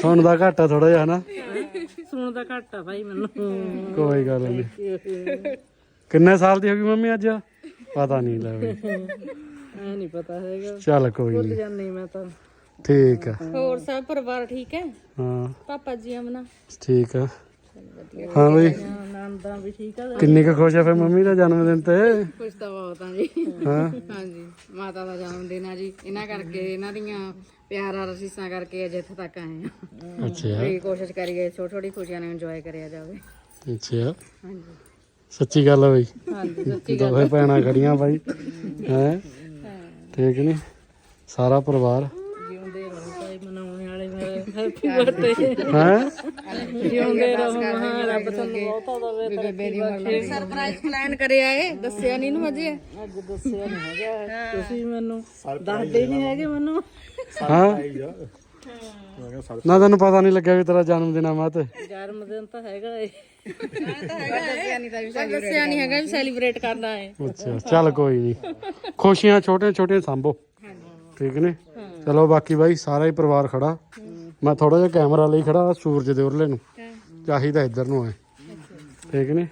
Speaker 1: ਸੁਣਦਾ ਘੱਟ ਥੋੜਾ ਜਿਹਾ ਹਨਾ?
Speaker 3: ਸੁਣਦਾ ਘੱਟ ਭਾਈ ਮੈਨੂੰ।
Speaker 1: ਕੋਈ ਗੱਲ ਨਹੀਂ। ਕਿੰਨੇ ਸਾਲ ਦੀ ਹੋ ਗਈ ਮੰਮੀ ਅੱਜ? ਪਤਾ ਨਹੀਂ ਲੈ ਬਈ
Speaker 3: ਐ ਨਹੀਂ ਪਤਾ ਹੈਗਾ।
Speaker 1: ਚੱਲ ਕੋਈ ਨਹੀਂ।
Speaker 3: ਮੈਂ ਤਾਂ।
Speaker 1: ਠੀਕ ਆ।
Speaker 3: ਹੋਰ ਸਭ ਪਰਿਵਾਰ ਠੀਕ ਹੈ?
Speaker 1: ਹਾਂ।
Speaker 3: ਪਾਪਾ ਜੀ ਅਮਨਾ?
Speaker 1: ਠੀਕ ਆ। ਹਾਂ ਬਈ।
Speaker 3: ਨੰਦਾਂ ਵੀ ਠੀਕ ਆ।
Speaker 1: ਕਿੰਨੀ ਕੁ ਖੁਸ਼ ਆ ਫਿਰ ਮੰਮੀ ਦਾ ਜਨਮ ਦਿਨ ਤੇ?
Speaker 3: ਖੁਸ਼ ਤਾਂ ਬਹੁਤ ਆ ਜੀ।
Speaker 1: ਹਾਂ।
Speaker 3: ਹਾਂਜੀ ਮਾਤਾ ਦਾ ਜਨਮ ਦਿਨ ਆ ਜੀ। ਇਹਨਾਂ ਕਰਕੇ ਇਹਨਾਂ ਦੀਆਂ ਪਿਆਰਾਂ ਰਸੀਸਾਂ ਕਰਕੇ ਅੱਜ ਇੱਥੇ ਤੱਕ ਆਏ ਆ।
Speaker 1: ਅੱਛਾ।
Speaker 3: ਵੀ ਕੋਸ਼ਿਸ਼ ਕਰੀਏ ਛੋਟੀ ਛੋਟੀ ਖੁਸ਼ੀਆਂ ਨੂੰ ਇੰਜੋਏ ਕਰਿਆ ਜਾਵੇ।
Speaker 1: ਅੱਛਾ।
Speaker 3: ਹਾਂਜੀ।
Speaker 1: ਸੱਚੀ ਗੱਲ ਆ ਬਈ।
Speaker 3: ਹਾਂਜੀ ਸੱਚੀ
Speaker 1: ਦੋਵੇਂ ਭੈਣਾਂ ਖੜੀਆਂ ਬਾਈ। ਹੈ? ਠੀਕ ਨਹੀਂ ਸਾਰਾ ਪਰਿਵਾਰ
Speaker 3: ਜਿਉਂਦੇ ਰਹੋ ਭਾਈ ਮਨਾਉਣ ਵਾਲੇ ਮੇਰੇ ਹੈਪੀ ਬਰਥਡੇ।
Speaker 1: ਹੈ?
Speaker 3: ਜਿਉਂਦੇ ਰਹੋ ਮਹਾ ਰੱਬ ਤੁਹਾਨੂੰ ਬਹੁਤਾ ਦਵੇ ਬੇਬੇ ਦੀ। ਉਮਰ ਸਰਪ੍ਰਾਈਜ਼ ਪਲਾਨ ਕਰਿਆ ਏ ਦੱਸਿਆ ਨਹੀਂ ਨੂੰ ਅਜੇ। ਅੱਜ ਦੱਸਿਆ ਨਹੀਂ ਹੈਗਾ। ਤੁਸੀਂ ਮੈਨੂੰ ਦੱਸਦੇ ਨਹੀਂ ਹੈਗੇ ਮੈਨੂੰ।
Speaker 1: ਹਾਂ? ਨਾ ਤੈਨੂੰ ਪਤਾ ਨਹੀਂ ਲੱਗਿਆ ਵੀ ਤੇਰਾ ਜਨਮ ਦਿਨ ਆ ਮਾ ਤੇ।
Speaker 3: ਜਨਮ ਦਿਨ ਤਾਂ ਹੈਗਾ ਏ। ਦੱਸਿਆ ਨਹੀਂ ਤਾਂ ਵੀ ਦੱਸਿਆ ਨਹੀਂ ਹੈਗਾ ਵੀ ਸੈਲੀਬ੍ਰੇਟ ਕਰਨਾ ਏ।
Speaker 1: ਅੱਛਾ ਚੱਲ ਕੋਈ ਨਹੀਂ ਖੁਸ਼ੀਆਂ ਛੋਟੀਆਂ ਛੋਟੀਆਂ ਸੰਭੋ ਠੀਕ ਨੇ? ਚਲੋ ਬਾਕੀ ਬਾਈ ਸਾਰਾ ਹੀ ਪਰਿਵਾਰ ਖੜਾ। ਮੈਂ ਥੋੜਾ ਜਿਹਾ ਕੈਮਰਾ ਲਈ ਖੜਾ ਸੂਰਜ ਦੇ ਉਰਲੇ ਨੂੰ। ਚਾਹੀਦਾ ਇੱਧਰ ਨੂੰ ਹੈ ਠੀਕ ਨੇ?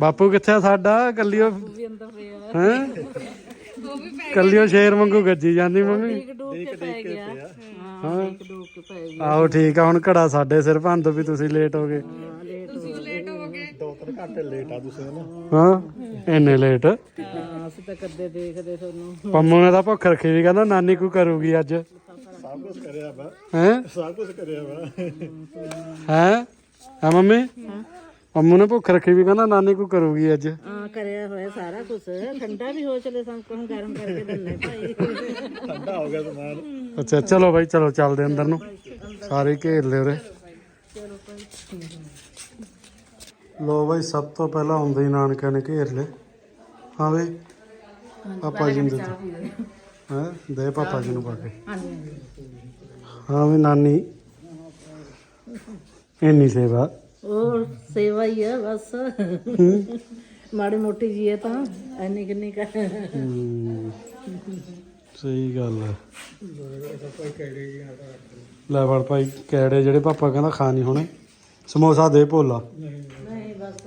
Speaker 1: ਬਾਪੂ ਕਿੱਥੇ ਆ ਸਾਡਾ? ਕੱਲਿਓ
Speaker 3: ਵੀ ਅੰਦਰ ਪਿਆ
Speaker 1: ਹੈ? ਕੱਲਿਓ ਸ਼ੇਰ ਵਾਂਗੂ ਗੱਜੀ ਜਾਂਦੀ ਮੰਮੀ।
Speaker 3: ਹਾਂ
Speaker 1: ਆਹੋ ਠੀਕ ਆ ਹੁਣ ਘੜਾ ਸਾਡੇ ਸਿਰ ਭੰਦ ਵੀ ਤੁਸੀਂ ਲੇਟ ਹੋ ਗਏ।
Speaker 4: ਦੋ ਤਿੰਨ ਘੰਟੇ ਲੇਟ ਆ ਤੁਸੀਂ ਨਾ?
Speaker 1: ਹਾਂ ਇੰਨੇ ਲੇਟ
Speaker 3: ਹਾਂ ਅਸੀਂ ਤਾਂ ਕਦੇ ਦੇਖਦੇ ਤੁਹਾਨੂੰ
Speaker 1: ਪੰਮੂ ਨੇ ਤਾਂ ਭੁੱਖ ਰੱਖੀ ਵੀ ਕਹਿੰਦਾ ਨਾਨੀ ਕੋ ਕਰੂਗੀ ਅੱਜ।
Speaker 4: ਸਭ ਕੁਝ ਕਰਿਆ ਵਾ।
Speaker 1: ਹੈ?
Speaker 4: ਸਭ ਕੁਝ ਕਰਿਆ ਵਾ।
Speaker 1: ਹੈ? ਆ ਮੰਮੀ? ਪੰਮੂ ਨੇ ਭੁੱਖ ਰੱਖੀ ਵੀ ਕਹਿੰਦਾ ਨਾਨੀ ਕੋ ਕਰੂਗੀ ਅੱਜ।
Speaker 3: ਹਾਂ ਕਰਿਆ ਹੋਇਆ ਸਾਰਾ ਕੁਝ ਠੰਡਾ ਵੀ ਹੋ ਚਲੇ ਸਭ ਨੂੰ ਗਰਮ ਕਰਕੇ ਦਿੰਨੇ ਭਾਈ।
Speaker 4: ਠੰਡਾ ਹੋ ਗਿਆ ਸਮਾਨ।
Speaker 1: ਅੱਛਾ ਚਲੋ ਬਾਈ ਚਲੋ ਚੱਲਦੇ ਅੰਦਰ ਨੂੰ। ਸਾਰੇ ਘੇਰ ਲਿਓ ਰੇ ਲੋ ਬਾਈ ਸਭ ਤੋਂ ਪਹਿਲਾਂ ਆਉਂਦੇ ਹੀ ਨਾਨਕਿਆਂ ਨੇ ਘੇਰ ਲਏ। ਹਾਂ ਬਈ। ਪਾਪਾ ਜੀ ਨੂੰ ਦਿੱਤਾ ਹੈ? ਦੇ ਪਾਪਾ ਜੀ ਨੂੰ ਪਾ ਕੇ। ਹਾਂ ਵੀ ਨਾਨੀ ਇੰਨੀ ਸੇਵਾ।
Speaker 3: ਉਹ ਸੇਵਾ ਹੀ ਆ ਬਸ। ਮਾੜੀ ਮੋਟੀ ਜੀ ਹੈ ਤਾਂ ਐਨੀ ਕਿੰਨੀ ਕਰ।
Speaker 1: ਸਹੀ ਗੱਲ ਹੈ ਲੈ ਵੜ ਭਾਈ ਕੈੜੇ ਜਿਹੜੇ ਪਾਪਾ ਕਹਿੰਦਾ ਖਾ ਨਹੀਂ ਹੋਣੇ। ਸਮੋਸਾ ਦੇ ਭੋਲਾ।
Speaker 3: ਨਹੀਂ ਬਸ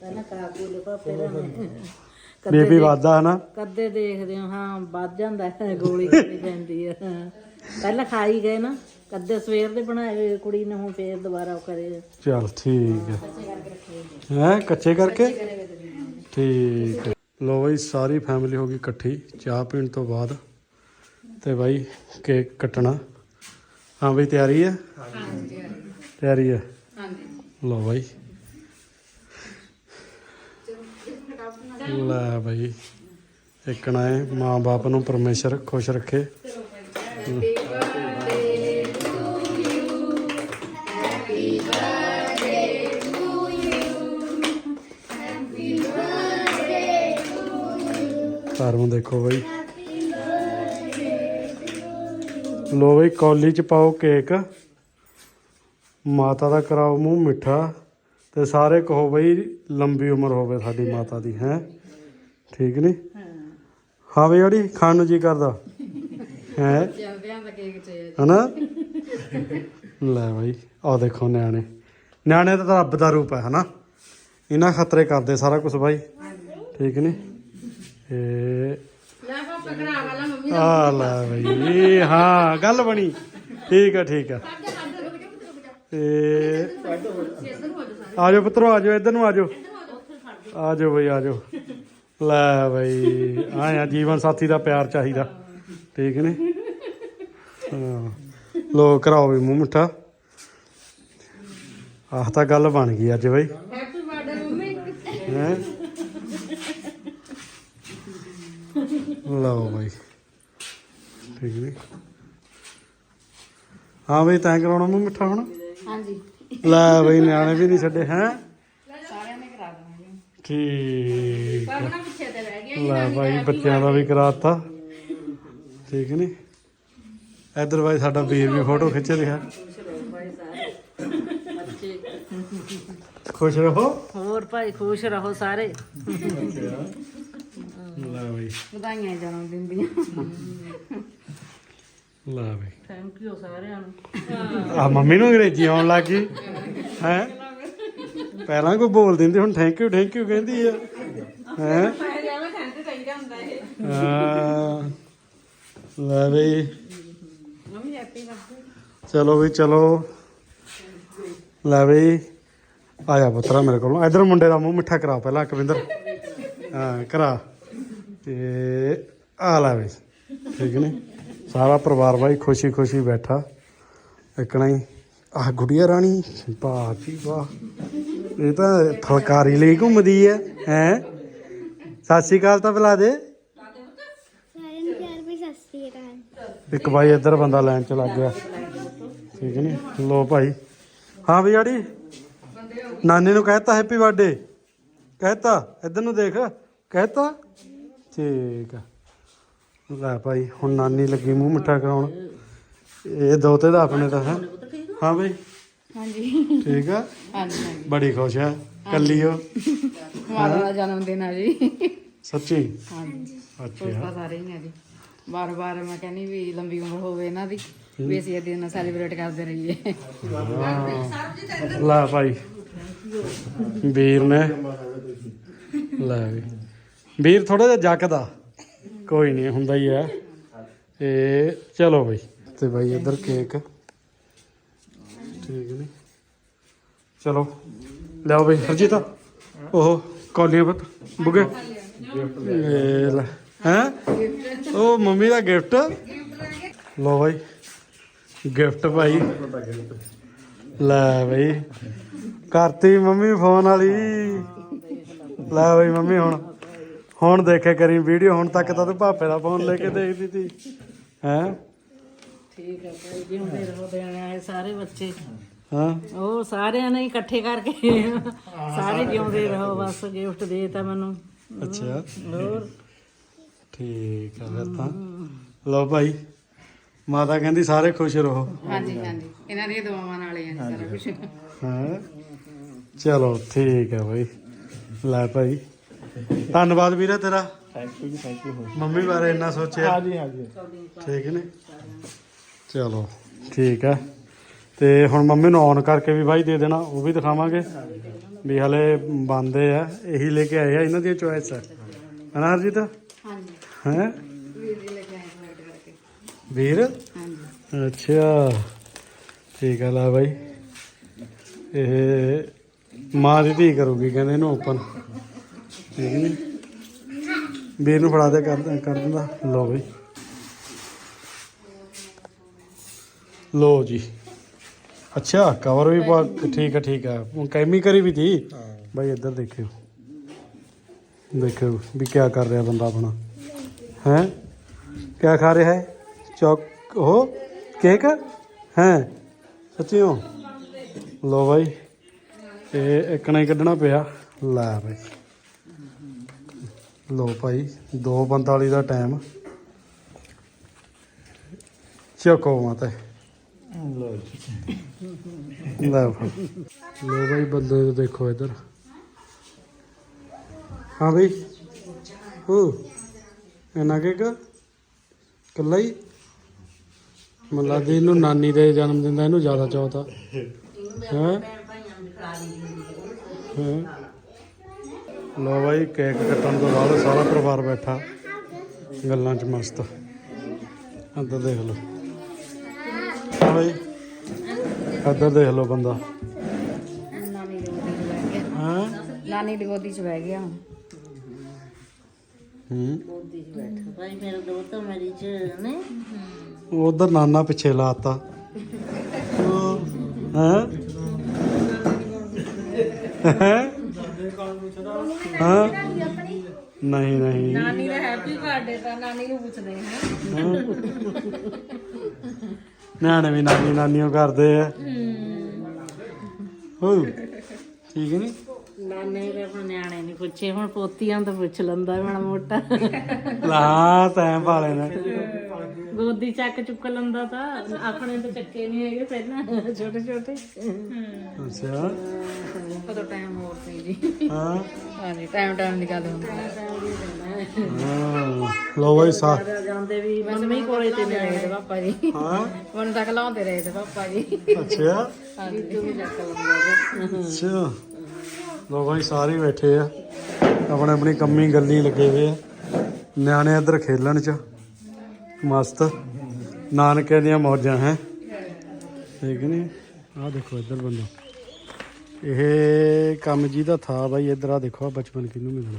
Speaker 3: ਪਹਿਲਾਂ ਕਾ ਕੋਲੇ ਪਾਪੇ ਦਾ
Speaker 1: ਬੀਬੀ ਵਾਦਾ ਹਨਾ?
Speaker 3: ਕਦੇ ਦੇਖਦੇ ਹਾਂ ਹਾਂ ਵੱਧ ਜਾਂਦਾ ਹੈ ਗੋਲੀ ਖਾਣੀ ਪੈਂਦੀ ਹੈ। ਹਾਂ। ਪਹਿਲਾਂ ਖਾਈ ਗਏ ਨਾ ਕਦੇ ਸਵੇਰ ਦੇ ਬਣਾਏ ਹੋਏ ਕੁੜੀ ਨੇ ਹੁਣ ਫੇਰ ਦੁਬਾਰਾ ਉਹ ਕਰੇ।
Speaker 1: ਚਲ ਠੀਕ ਹੈ। ਹੈ ਕੱਚੇ ਕਰਕੇ? ਠੀਕ ਹੈ। ਲੋ ਬਈ ਸਾਰੀ ਫੈਮਿਲੀ ਹੋ ਗਈ ਇਕੱਠੀ ਚਾਹ ਪੀਣ ਤੋਂ ਬਾਅਦ। ਤੇ ਬਾਈ ਕੇਕ ਕੱਟਣਾ। ਹਾਂ ਬਈ ਤਿਆਰੀ ਹੈ? ਤਿਆਰੀ। ਹੈ। ਲੋ ਬਾਈ। ਲੈ ਭਾਈ ਇੱਕ ਨਾ ਹੈ ਮਾਂ-ਬਾਪ ਨੂੰ ਪਰਮੇਸ਼ਰ ਖੁਸ਼ ਰੱਖੇ। ਧਰਮ ਦੇਖੋ ਬਈ। ਲੋ ਬਈ, ਕੌਲੀ ਚ ਪਾਓ ਕੇਕ। ਮਾਤਾ ਦਾ ਕਰਾਓ ਮੂੰਹ ਮਿੱਠਾ। ਤੇ ਸਾਰੇ ਕਹੋ ਬਈ ਲੰਬੀ ਉਮਰ ਹੋਵੇ ਸਾਡੀ ਮਾਤਾ ਦੀ ਹੈ? ਠੀਕ ਨਹੀਂ ਹਾਂ ਬਈ ਅੜੀ? ਖਾਣ ਨੂੰ ਜੀ ਕਰਦਾ? ਹੈ? ਹਨਾ? ਲੈ ਬਾਈ ਆਹ ਦੇਖੋ ਨਿਆਣੇ। ਨਿਆਣੇ ਤਾਂ ਰੱਬ ਦਾ ਰੂਪ ਹੈ ਹਨਾ? ਇਹਨਾਂ ਖਤਰੇ ਕਰਦੇ ਸਾਰਾ ਕੁਝ ਬਾਈ। ਠੀਕ ਨਹੀਂ ਇਹ
Speaker 3: ਲੈ ਪਾਪਾ ਕਰਾ ਵਾਲਾ ਮੰਮੀ
Speaker 1: ਆ ਲੈ ਬਈ ਹਾਂ ਗੱਲ ਬਣੀ। ਠੀਕ ਆ ਠੀਕ ਆ। ਤੇ ਆ ਜਾਓ ਪੁੱਤਰੋ ਆ ਜਾਓ ਇੱਧਰ ਨੂੰ ਆ ਜਾਓ ਆ ਜਾਓ ਬਈ ਆ ਜਾਓ ਲੈ ਬਈ ਆਇਆ ਜੀਵਨ ਸਾਥੀ ਦਾ ਪਿਆਰ ਚਾਹੀਦਾ। ਠੀਕ ਨੇ? ਲੋ ਕਰਾਓ ਵੀ ਮੂੰਹ ਮਿੱਠਾ। ਆਹ ਤਾਂ ਗੱਲ ਬਣ ਗਈ ਅੱਜ ਬਈ।
Speaker 3: Happy birthday mummy.
Speaker 1: ਹੈ? ਲਓ ਬਈ। ਠੀਕ ਨੇ? ਹਾਂ ਬਈ ਤੈਂ ਕਰਾਉਣਾ ਮੂੰਹ ਮਿੱਠਾ ਹੁਣ?
Speaker 3: ਹਾਂਜੀ।
Speaker 1: ਲੈ ਬਈ ਨਿਆਣੇ ਵੀ ਨਹੀਂ ਛੱਡੇ ਹੈ?
Speaker 3: ਸਾਰਿਆਂ ਨੇ ਕਰਾ ਦੇਣਾ ਜੀ
Speaker 1: ਠੀਕ
Speaker 3: ਪਰ ਨਾ ਪਿੱਛੇ ਤੇ ਰਹਿ ਗਿਆ
Speaker 1: ਲੈ ਭਾਈ ਬੱਚਿਆਂ ਦਾ ਵੀ ਕਰਾਤਾ। ਠੀਕ ਨੀ? ਇਧਰ ਭਾਈ ਸਾਡਾ ਵੀਰ ਵੀ ਫੋਟੋ ਖਿੱਚ ਰਿਹਾ। ਖੁਸ਼ ਰਹੋ।
Speaker 3: ਹੋਰ ਭਾਈ ਖੁਸ਼ ਰਹੋ ਸਾਰੇ।
Speaker 1: ਲੈ ਭਾਈ
Speaker 3: ਵਧਾਈਆਂ ਜਨਮ ਦਿਨ ਦੀਆਂ।
Speaker 1: ਲੈ ਭਾਈ
Speaker 3: ਥੈਂਕ ਯੂ ਸਾਰਿਆਂ ਨੂੰ।
Speaker 1: ਆ ਮੰਮੀ ਨੂੰ ਅੰਗਰੇਜ਼ੀ ਆਉਣ ਲੱਗ ਗਈ। ਹੈ? ਪਹਿਲਾਂ ਕੋਈ ਬੋਲ ਦਿੰਦੀ ਹੁਣ ਥੈਂਕ ਯੂ ਥੈਂਕ ਯੂ ਕਹਿੰਦੀ ਆ। ਹੈ? ਲੈ ਬਈ
Speaker 3: ਮੰਮੀ ਹੈਪੀ ਬਰਥਡੇ
Speaker 1: ਚਲੋ ਵੀ ਚਲੋ। ਲੈ ਬਈ ਆ ਜਾ ਪੁੱਤਰਾ ਮੇਰੇ ਕੋਲ। ਇਧਰ ਮੁੰਡੇ ਦਾ ਮੂੰਹ ਮਿੱਠਾ ਕਰਾ ਪਹਿਲਾਂ ਅਕਵਿੰਦਰ ਹਾਂ ਕਰਾ। ਤੇ ਆ ਲੈ ਬਈ ਠੀਕ ਨੇ? ਸਾਰਾ ਪਰਿਵਾਰ ਬਾਈ ਖੁਸ਼ੀ ਖੁਸ਼ੀ ਬੈਠਾ। ਇਕਣਾ ਹੀ ਆ ਗੁੜੀਆ ਰਾਣੀ। ਵਾਹ ਜੀ ਵਾਹ। ਇਹ ਤਾਂ ਫਲਕਾਰੀ ਲਈ ਘੁੰਮਦੀ ਹੈ ਹੈ? ਸਤਿ ਸ਼੍ਰੀ ਅਕਾਲ ਤਾਂ ਬੁਲਾ ਦੇ। ਇੱਕ ਭਾਈ ਇੱਧਰ ਬੰਦਾ ਲਾਈਨ ਚ ਲੱਗ ਗਿਆ। ਠੀਕ ਨਹੀਂ ਲੋ ਭਾਈ। ਹਾਂ ਵੀ ਆੜੀ, ਨਾਨੀ ਨੂੰ ਕਹਿਤਾ ਹੈਪੀ ਬਰਥਡੇ ਕਹਿਤਾ ਇੱਧਰ ਨੂੰ ਦੇਖ। ਕਹਿਤਾ ਠੀਕ ਆ। ਲੈ ਭਾਈ ਹੁਣ ਨਾਨੀ ਲੱਗੀ ਮੂੰਹ ਮਿੱਠਾ ਕਰਾਉਣ। ਇਹ ਦੋਤੇ ਦਾ ਆਪਣੇ ਦਾ ਹੈ। ਹਾਂ ਬਈ।
Speaker 3: ਹਾਂਜੀ।
Speaker 1: ਠੀਕ ਆ?
Speaker 3: ਹਾਂਜੀ ਹਾਂਜੀ।
Speaker 1: ਬੜੀ ਖੁਸ਼ ਆ। ਕੱਲੀ ਹੋ।
Speaker 3: ਮਾਤਾ ਦਾ ਜਨਮ ਦਿਨ ਆ ਜੀ।
Speaker 1: ਸੱਚੀ?
Speaker 3: ਹਾਂਜੀ।
Speaker 1: ਅੱਛਾ।
Speaker 3: ਸਾਰੇ ਹੀ ਆ ਜੀ। ਬਾਰ ਬਾਰ ਮੈਂ ਕਹਿੰਦੀ ਵੀ ਲੰਬੀ ਉਮਰ ਹੋਵੇ ਇਹਨਾਂ ਦੀ ਵੀ ਅਸੀਂ ਇਹ ਦਿਨ ਸੈਲੀਬ੍ਰੇਟ ਕਰਦੇ ਰਹੀਏ।
Speaker 1: ਲੈ ਭਾਈ। ਵੀਰ ਨੇ। ਲੈ ਵੀ। ਵੀਰ ਥੋੜਾ ਜਿਹਾ ਜੱਕਦਾ ਕੋਈ ਨਹੀਂ ਹੁੰਦਾ ਹੀ ਹੈ ਤੇ ਚਲੋ ਬਈ। ਤੇ ਬਾਈ ਇੱਧਰ ਕੇਕ ਠੀਕ ਨੇ। ਚਲੋ ਲਿਆਓ ਬਈ ਹਰਜੀਤ। ਉਹ ਕੌਲੀਆਂ ਪੁੱਤ ਬੁਗੇ। ਹੈ? ਉਹ ਮੰਮੀ ਦਾ ਗਿਫਟ ਲੋ ਬਾਈ ਗਿਫਟ ਭਾਈ। ਲੈ ਬਈ। ਕਰਤੀ ਮੰਮੀ ਫੋਨ ਵਾਲੀ। ਲੈ ਬਈ ਮੰਮੀ ਹੁਣ। ਹੁਣ ਦੇਖੇ ਕਰੀ ਵੀਡੀਓ ਹੁਣ ਤੱਕ ਤਾਂ ਤੂੰ ਭਾਪੇ ਦਾ ਫੋਨ ਲੈ ਕੇ ਦੇਖਦੀ ਸੀ ਹੈ?
Speaker 3: ਠੀਕ ਹੈ ਭਾਈ ਜਿਉਂਦੇ ਰਹੋ ਦੇਣ ਆਏ ਸਾਰੇ ਬੱਚੇ।
Speaker 1: ਹਾਂ।
Speaker 3: ਉਹ ਸਾਰਿਆਂ ਨੇ ਇਕੱਠੇ ਕਰਕੇ ਸਾਰੇ ਜਿਉਂਦੇ ਰਹੋ ਬਸ ਗਿਫਟ ਦੇ ਤਾ ਮੈਨੂੰ।
Speaker 1: ਅੱਛਾ।
Speaker 3: ਹੋਰ?
Speaker 1: ਠੀਕ ਆ ਫਿਰ ਤਾਂ। ਲਓ ਭਾਈ ਮਾਤਾ ਕਹਿੰਦੀ ਸਾਰੇ ਖੁਸ਼ ਰਹੋ।
Speaker 3: ਹਾਂਜੀ ਹਾਂਜੀ। ਇਹਨਾਂ ਦੀਆਂ ਦੁਆਵਾਂ ਨਾਲ ਹੀ ਸਾਰਾ ਕੁਝ
Speaker 1: ਹਾਂ? ਚਲੋ ਠੀਕ ਹੈ ਭਾਈ। ਲੈ ਭਾਈ। ਧੰਨਵਾਦ ਵੀਰੇ ਤੇਰਾ।
Speaker 4: ਥੈਂਕ ਯੂ ਜੀ ਥੈਂਕ ਯੂ
Speaker 1: ਮੰਮੀ ਬਾਰੇ ਇੰਨਾ ਸੋਚਿਆ।
Speaker 4: ਹਾਂਜੀ ਹਾਂਜੀ।
Speaker 1: ਠੀਕ ਨੇ? ਚਲੋ ਠੀਕ ਹੈ। ਤੇ ਹੁਣ ਮੰਮੀ ਨੂੰ ਔਨ ਕਰਕੇ ਵੀ ਬਾਈ ਦੇ ਦੇਣਾ ਉਹ ਵੀ ਦਿਖਾਵਾਂਗੇ। ਵੀ ਹਲੇ ਬੰਦੇ ਆ ਇਹੀ ਲੈ ਕੇ ਆਏ ਆ ਇਹਨਾਂ ਦੀਆਂ ਚੋਇਸ ਹੈ ਹਨਾ ਹਰਜੀਤ?
Speaker 3: ਹਾਂਜੀ।
Speaker 1: ਹੈ?
Speaker 3: ਵੀਰ? ਜੀ ਲੈ ਕੇ ਆਏ select ਕਰਕੇ
Speaker 1: ਵੀਰ
Speaker 3: ਹਾਂਜੀ
Speaker 1: ਅੱਛਾ। ਠੀਕ ਹੈ ਲੈ ਬਾਈ। ਇਹ ਮਾਂ ਦੀ ਧੀ ਕਰੂਗੀ ਕਹਿੰਦੇ ਇਹਨੂੰ ਓਪਨ ਠੀਕ ਨਹੀਂ ਵੀਰ ਨੂੰ ਫੜਾ ਦੇ ਕਰ ਦਿੰਦਾ। ਲੋ ਬਈ। ਲਓ ਜੀ। ਅੱਛਾ ਕਵਰ ਵੀ ਪਾ ਠੀਕ ਹੈ ਠੀਕ ਹੈ ਹੁਣ ਕੈਮੀ ਕਰੀ ਵੀ ਥੀ ਭਾਈ ਇੱਧਰ ਦੇਖਿਓ। ਦੇਖਿਓ ਵੀ ਕੀ ਕਰ ਰਿਹਾ ਬੰਦਾ ਆਪਣਾ। ਹੈ? ਕੀ ਖਾ ਰਿਹਾ ਹੈ? ਚੌਕ ਉਹ ਕੇਕ? ਹੈ? ਸੱਚੀ ਹੋ ਲੋ ਭਾਈ ਇਹ ਇੱਕ ਨਾ ਹੀ ਕੱਢਣਾ ਪਿਆ। ਲੈ ਭਾਈ ਲੋ ਭਾਈ 2:45 ਦਾ ਟਾਈਮ ਚੱਕੋ ਮਾਤੇ।
Speaker 4: ਲੋ
Speaker 1: ਲੈ ਲੋ ਭਾਈ। ਬੰਦੇ ਨੂੰ ਦੇਖੋ ਇੱਧਰ। ਹਾਂ ਬਈ ਹੋ ਇਹਨਾਂ ਕੇ ਕਾ ਕੱਲਾ ਹੀ? ਮੱਲਾ ਦੀ ਇਹਨੂੰ ਨਾਨੀ ਦੇ ਜਨਮ ਦਿਨ ਦਾ ਇਹਨੂੰ ਜ਼ਿਆਦਾ ਚਾਅ ਤਾ ਹੈ? ਲੋ ਭਾਈ ਕੇਕ ਕੱਟਣ ਤੋਂ ਬਾਅਦ ਸਾਰਾ ਪਰਿਵਾਰ ਬੈਠਾ। ਗੱਲਾਂ 'ਚ ਮਸਤ। ਅੰਦਰ ਦੇਖ ਲਓ। ਭਾਈ ਇੱਧਰ ਦੇਖ ਲਓ ਬੰਦਾ।
Speaker 3: ਨਾਨੀ ਦੀ ਗੋਦੀ 'ਚ ਬਹਿ ਗਿਆ।
Speaker 1: ਹਾਂ?
Speaker 3: ਨਾਨੀ ਦੀ ਗੋਦੀ 'ਚ ਬਹਿ ਗਿਆ ਹੁਣ।
Speaker 1: ਹੂੰ।
Speaker 3: ਗੋਦੀ 'ਚ ਬੈਠਾ। ਭਾਈ ਮੇਰਾ ਦੋਸਤ ਮੇਰੀ ਚ ਨੇ।
Speaker 1: ਉਧਰ ਨਾਨਾ ਪਿੱਛੇ ਲਾਤਾ। ਹਾਂ? ਹਾਂ? ਨਹੀਂ ਨਹੀਂ।
Speaker 3: ਨਾਨੀ ਦਾ ਹੈਪੀ ਬਰਥਡੇ ਤਾਂ ਨਾਨੀ ਨੂੰ ਪੁੱਛਦੇ ਹਾਂ।
Speaker 1: ਨਿਆਣੇ ਵੀ ਨਾਨੀ ਨਾਨੀਓ ਕਰਦੇ ਆ। ਹੋ। ਠੀਕ ਨਹੀਂ
Speaker 3: ਨਾਨੇ ਦੇ ਆਪਣੇ ਨਿਆਣੇ ਨਹੀਂ ਪੁੱਛੇ ਹੁਣ ਪੋਤੀਆਂ ਤੋਂ ਪੁੱਛ ਲੈਂਦਾ ਮਾੜਾ ਮੋਟਾ।
Speaker 1: ਲਾ ਤੈਂ ਪਾਲੇ ਨੇ
Speaker 3: ਗੋਦੀ ਚੱਕ ਚੁੱਕ ਲੈਂਦਾ ਤਾਂ ਆਪਣੇ ਤਾਂ ਚੱਕੇ ਨਹੀਂ ਹੈਗੇ ਪਹਿਲਾਂ ਛੋਟੇ ਛੋਟੇ।
Speaker 1: ਅੱਛਾ।
Speaker 3: ਕਦੋਂ ਟਾਈਮ ਹੋਰ ਸੀ ਜੀ।
Speaker 1: ਹਾਂ।
Speaker 3: ਹਾਂਜੀ ਟਾਈਮ ਟਾਈਮ ਦੀ ਗੱਲ ਹੁੰਦੀ
Speaker 1: ਹਾਂ। ਲੋ ਬਈ ਸਾ
Speaker 3: ਜਾਂਦੇ ਵੀ ਮੰਮੀ ਕੋਲੇ ਤੇ ਨਹੀਂ ਰਹੇ ਤੇ ਪਾਪਾ ਜੀ।
Speaker 1: ਹਾਂ।
Speaker 3: ਮਨ ਤੱਕ ਲਾਉਂਦੇ ਰਹੇ ਤੇ ਪਾਪਾ ਜੀ।
Speaker 1: ਅੱਛਾ।
Speaker 3: ਹਾਂਜੀ। ਤੂੰ ਵੀ ਚੱਕ ਲੈਂਦਾ
Speaker 1: ਅੱਛਾ। ਲੋ ਭਾਈ ਸਾਰੇ ਬੈਠੇ ਆ। ਆਪਣੇ ਆਪਣੀ ਕੰਮੀ ਗੱਲੀ ਲੱਗੇ ਹੋਏ ਆ। ਨਿਆਣੇ ਇੱਧਰ ਖੇਲਣ ਚ। ਮਸਤ। ਨਾਨਕੇ ਦੀਆਂ ਮੌਜਾਂ, ਹੈ। ਠੀਕ ਨਹੀਂ ਆਹ ਦੇਖੋ ਇੱਧਰ ਬੰਦਾ। ਇਹ ਕੰਮ ਜੀ ਦਾ ਥਾ ਬਾਈ, ਇੱਧਰ ਆ ਦੇਖੋ ਬਚਪਨ ਕਿਹਨੂੰ ਮਿਲਣਾ।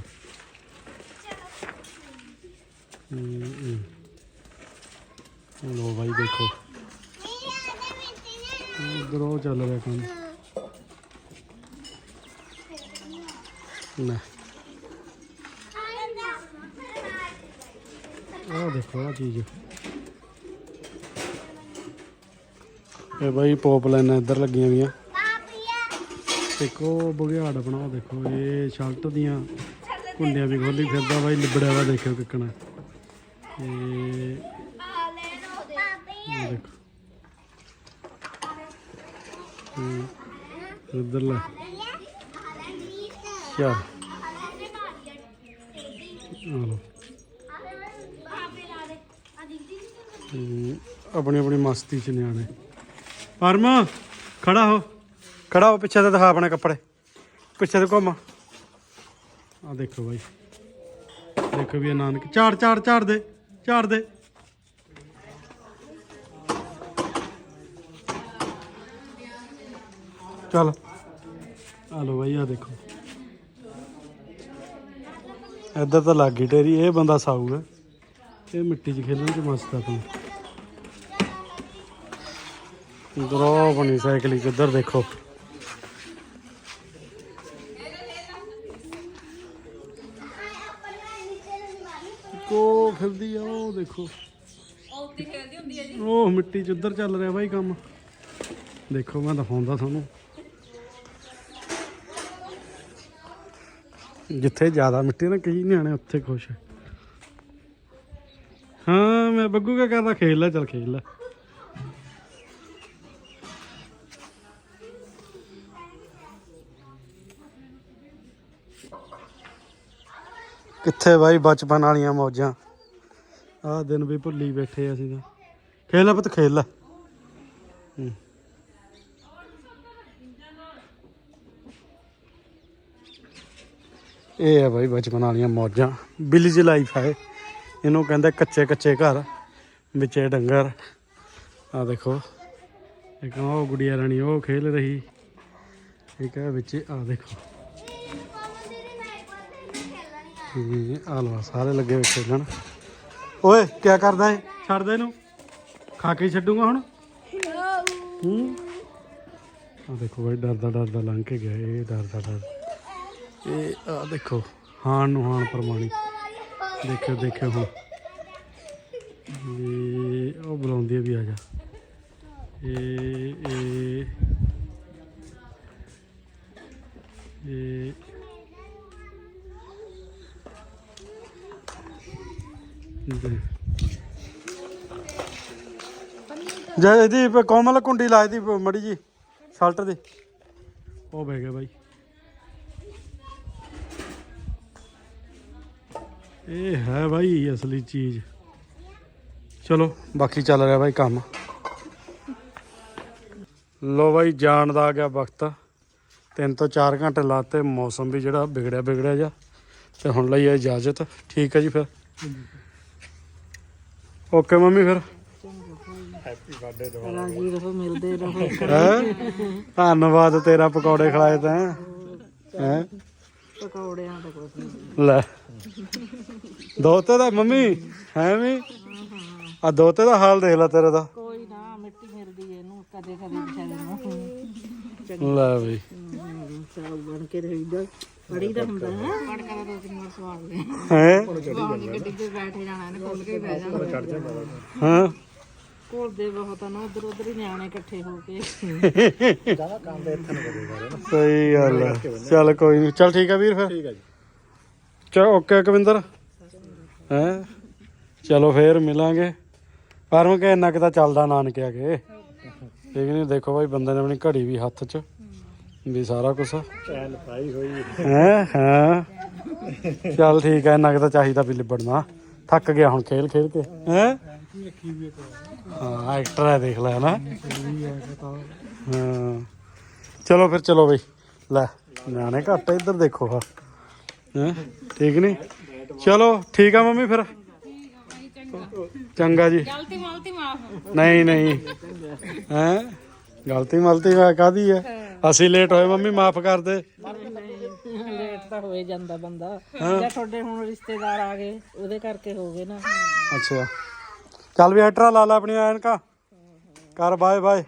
Speaker 1: ਲੋ ਬਾਈ, ਦੇਖੋ। ਇੱਧਰ ਉਹ ਚੱਲ ਰਿਹਾ ਕੰਮ। ਲੈ ਆਹ ਦੇਖੋ ਆ ਚੀਜ਼। ਇਹ ਬਾਈ ਪੋਪ ਲਾਈਨਾਂ ਇੱਧਰ ਲੱਗੀਆਂ ਹੋਈਆਂ। ਇੱਕ ਬੁਗਿਆੜ ਬਣਾਓ ਦੇਖੋ, ਇਹ ਸ਼ਰਟ ਦੀਆਂ ਕੁੰਡੀਆਂ ਵੀ ਖੋਲੀ ਫਿਰਦਾ ਬਾਈ, ਲਿਬੜਿਆ ਵਾ, ਦੇਖਿਓ ਕਿੱਕਣਾ। ਇਹ ਦੇਖੋ। ਇੱਧਰ ਲੈ। ਆਪਣੀ ਆਪਣੀ ਮਸਤੀ ਚ ਨਿਆਣੇ। ਪਰਮ ਖੜਾ ਹੋ। ਖੜਾ ਹੋ ਪਿੱਛੇ ਤੇ ਦਿਖਾ ਆਪਣੇ ਕੱਪੜੇ। ਪਿੱਛੇ ਤੇ ਘੁੰਮ। ਆ ਦੇਖੋ ਬਾਈ। ਦੇਖੋ ਵੀ ਨਾਨਕ। ਝਾੜ ਝਾੜ ਝਾੜ ਦੇ। ਝਾੜ ਦੇ। ਚੱਲ। ਆ ਲੋ ਬਾਈ ਆ ਦੇਖੋ। ਇੱਧਰ ਤਾਂ ਲੱਗ ਗਈ ਇਹ ਬੰਦਾ ਸਾਊ ਹੈ। ਇਹ ਮਿੱਟੀ 'ਚ ਖੇਲਣ 'ਚ ਮਸਤ ਆ ਤੂੰ। ਇਧਰੋਂ ਬਣੀ ਸਾਈਕਲ ਕਿੱਧਰ ਦੇਖੋ। ਕੋ ਫਿਰਦੀ ਆ ਉਹ ਦੇਖੋ। ਉਹ ਮਿੱਟੀ 'ਚ ਉੱਧਰ ਚੱਲ ਰਿਹਾ ਬਾਈ ਕੰਮ। ਦੇਖੋ ਮੈਂ ਦਿਖਾਉਂਦਾ ਤੁਹਾਨੂੰ। ਜਿੱਥੇ ਜ਼ਿਆਦਾ ਮਿੱਟੀ ਨਾ, ਕਈ ਨਿਆਣੇ ਉੱਥੇ ਖੁਸ਼ ਹਾਂ, ਮੈਂ ਬੱਗੂ ਕਾ ਕਰਦਾ? ਖੇਲ ਲੈ, ਚੱਲ ਖੇਲ ਲੈ। ਕਿੱਥੇ ਬਾਈ ਬਚਪਨ ਵਾਲੀਆਂ ਮੌਜਾਂ? ਆਹ ਦਿਨ ਵੀ ਭੁੱਲੀ ਬੈਠੇ ਅਸੀਂ ਤਾਂ। ਖੇਲ ਲੈ ਪੁੱਤ ਖੇਲ ਲੈ। ਹੂੰ। ਇਹ ਆ ਬਾਈ ਬਚਪਨ ਵਾਲੀਆਂ ਮੌਜਾਂ। ਵਿਲੇਜ ਲਾਈਫ ਹੈ ਇਹਨੂੰ ਕਹਿੰਦੇ ਕੱਚੇ ਕੱਚੇ ਘਰ, ਵਿੱਚੇ ਡੰਗਰ। ਆ ਦੇਖੋ। ਇੱਕ ਉਹ ਗੁੜੀਆ ਰਾਣੀ, ਉਹ ਖੇਲ ਰਹੀ। ਇੱਕ ਹੈ ਵਿੱਚ ਆ ਦੇਖੋ। ਆ ਲਵਾ ਸਾਰੇ ਲੱਗੇ ਹੋਏ ਖੇਲਣ। ਓਏ ਕੀ ਕਰਦਾ ਏ ਛੱਡ ਦੇ ਇਹਨੂੰ। ਖਾ ਕੇ ਛੱਡੂਗਾ ਹੁਣ। ਹੂੰ। ਆ ਦੇਖੋ ਬਾਈ, ਡਰਦਾ ਡਰਦਾ ਲੰਘ ਕੇ ਗਿਆ ਇਹ, ਡਰਦਾ ਡਰ ਇਹ ਆ ਦੇਖੋ ਹਾਨ ਨੂੰ ਹਾਨ ਪ੍ਰਮਾਣੀ। ਦੇਖਿਓ ਦੇਖਿਓ ਹੁਣ। ਇਹ ਉਹ ਬੁਲਾਉਂਦੀ ਵੀ ਆ ਜਾ। ਇਹ ਇਹ ਇਹ। ਜੈ ਇਹਦੀ ਕੋਮਲ ਕੁੰਡੀ ਲਾ ਇਹਦੀ ਪ- ਮੜੀ ਜੀ ਸ਼ਰਟ ਦੀ। ਉਹ ਬਹਿ ਗਿਆ ਬਾਈ। ਇਹ ਹੈ ਬਾਈ ਅਸਲੀ ਚੀਜ਼। ਚਲੋ ਬਾਕੀ ਚੱਲ ਰਿਹਾ ਬਾਈ ਕੰਮ। ਲੋ ਬਾਈ ਜਾਣ ਦਾ ਆ ਗਿਆ ਵਕਤ। ਤਿੰਨ ਤੋਂ 4 ਘੰਟੇ ਲਾਤੇ ਮੌਸਮ ਵੀ ਜਿਹੜਾ ਵਿਗੜਿਆ ਵਿਗੜਿਆ ਜਾ ਤੇ ਹੁਣ ਲਈ ਇਜਾਜ਼ਤ। ਠੀਕ ਹੈ ਜੀ ਫਿਰ। ਓਕੇ ਮੰਮੀ ਫਿਰ। ਹੈਪੀ ਬਰਥਡੇ
Speaker 3: ਰਾਜੀ ਰਹੋ ਮਿਲਦੇ ਰਹੋ।
Speaker 1: ਹੈ? ਧੰਨਵਾਦ ਤੇਰਾ ਪਕੌੜੇ ਖਿਲਾਏ ਤਾਂ। ਹੈ?
Speaker 3: ਪਕੌੜਿਆਂ ਦਾ ਕੁਛ ਨਹੀਂ।
Speaker 1: ਲੈ। ਦੋਤੇ ਦਾ ਮੰਮੀ ਹੈ ਵੀ? ਆ ਦੋਤੇ ਦਾ ਹਾਲ ਦੇਖ ਲੈ ਤੇਰੇ ਦਾ।
Speaker 3: ਕੋਈ ਨਾ ਮਿੱਟੀ ਮਿਲਦੀ ਇਹਨੂੰ ਕਦੇ ਕਦੇ ਵਿਚਾਰੇ ਨੂੰ।
Speaker 1: ਲੈ ਬਈ।
Speaker 3: ਚਾਹ ਬਣ ਕੇ ਰਹੀਦਾ ਬੜੀ ਦਾ ਹੁੰਦਾ ਹੈ। ਕੜਕਾ ਦਾ ਦੋ ਤਿੰਨ ਵਾਰ ਸਵਾਦ ਲਿਆ।
Speaker 1: ਹੈ?
Speaker 3: ਵਾਲੀ ਗੱਡੀ ਤੇ ਬੈਠੇ ਜਾਣਾ ਇਹਨੇ ਖੁੱਲ ਕੇ ਬਹਿ ਜਾਣਾ।
Speaker 1: ਹਾਂ?
Speaker 3: ਘੁਲਦੇ ਬਹੁਤ ਆ ਨਾ ਉਧਰ ਉਧਰ ਹੀ ਨਿਆਣੇ ਇਕੱਠੇ ਹੋ ਕੇ।
Speaker 1: ਸਹੀ ਗੱਲ ਚੱਲ ਕੋਈ ਨਹੀਂ ਚੱਲ ਠੀਕ ਹੈ ਵੀਰ ਫਿਰ। ਠੀਕ ਹੈ ਜੀ। ਚਲ ਓਕੇ ਕਵਿੰਦਰ। ਹੈ? ਚਲੋ ਫੇਰ ਮਿਲਾਂਗੇ। ਪਰ ਮੈਂ ਕਿ ਇੰਨਾ ਕਿ ਤਾਂ ਚੱਲਦਾ ਨਾਨਕਿਆ ਕੇ। ਠੀਕ ਨਹੀਂ ਦੇਖੋ ਭਾਈ ਬੰਦੇ ਨੇ ਆਪਣੀ ਘੜੀ ਵੀ ਹੱਥ 'ਚ ਵੀ ਸਾਰਾ ਕੁਝ
Speaker 4: ਚੈਨ ਪਾਈ ਹੋਈ।
Speaker 1: ਹੈ? ਹਾਂ? ਚੱਲ ਠੀਕ ਹੈ ਇੰਨਾ ਕਿ ਤਾਂ ਚਾਹੀਦਾ ਵੀ ਲਿਬੜਨਾ। ਥੱਕ ਗਿਆ ਹੁਣ ਖੇਲ ਖੇਲ ਕੇ। ਹੈ? ਹਾਂ ਐਕਟਰ ਹੈ ਦੇਖ ਲੈ ਨਾ ਹਾਂ। ਚਲੋ ਫਿਰ ਚਲੋ ਬਈ। ਲੈ ਨਿਆਣੇ ਘੱਟ ਆ, ਇੱਧਰ ਦੇਖੋ ਹਾਂ ਹੈਂ? ਠੀਕ ਨਹੀਂ ਚਲੋ ਠੀਕ ਆ ਮੰਮੀ ਫਿਰ। ਚੰਗਾ ਜੀ।
Speaker 3: ਗਲਤੀ ਮਲਤੀ ਮਾਫ
Speaker 1: ਨਹੀਂ ਨਹੀਂ। ਹੈ? ਗਲਤੀ ਮਲਤੀ ਮੈਂ ਕਾਦੀ ਹੈ। ਅਸੀਂ ਲੇਟ ਹੋਏ ਮੰਮੀ ਮਾਫ ਕਰ ਦੇ।
Speaker 3: ਲੇਟ ਤਾਂ ਹੋਏ ਜਾਂਦਾ ਬੰਦਾ। ਜਾਂ ਤੁਹਾਡੇ ਹੁਣ ਰਿਸ਼ਤੇਦਾਰ ਆ ਗਏ ਉਹਦੇ ਕਰਕੇ ਹੋ ਗਏ ਨਾ।
Speaker 1: ਅੱਛਾ। ਚੱਲ ਵੀ ਐਟਰਾ ਲਾ ਲੈ ਆਪਣੀ ਐਨਕਾ। ਕਰ ਬਾਏ ਬਾਏ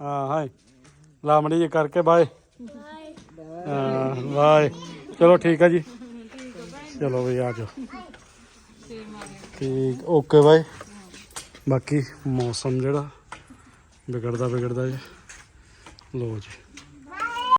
Speaker 1: ਹਾਂ ਹਾਈ ਲਾਮੜੀ ਜੀ ਕਰਕੇ ਬਾਏ ਹਾਂ ਬਾਏ ਚਲੋ ਠੀਕ ਹੈ ਜੀ। ਚਲੋ ਵੀ ਆ ਜਾਓ। ਠੀਕ, ਓਕੇ ਬਾਏ ਬਾਕੀ ਮੌਸਮ ਜਿਹੜਾ ਵਿਗੜਦਾ ਵਿਗੜਦਾ ਜੀ। ਲੋ ਜੀ।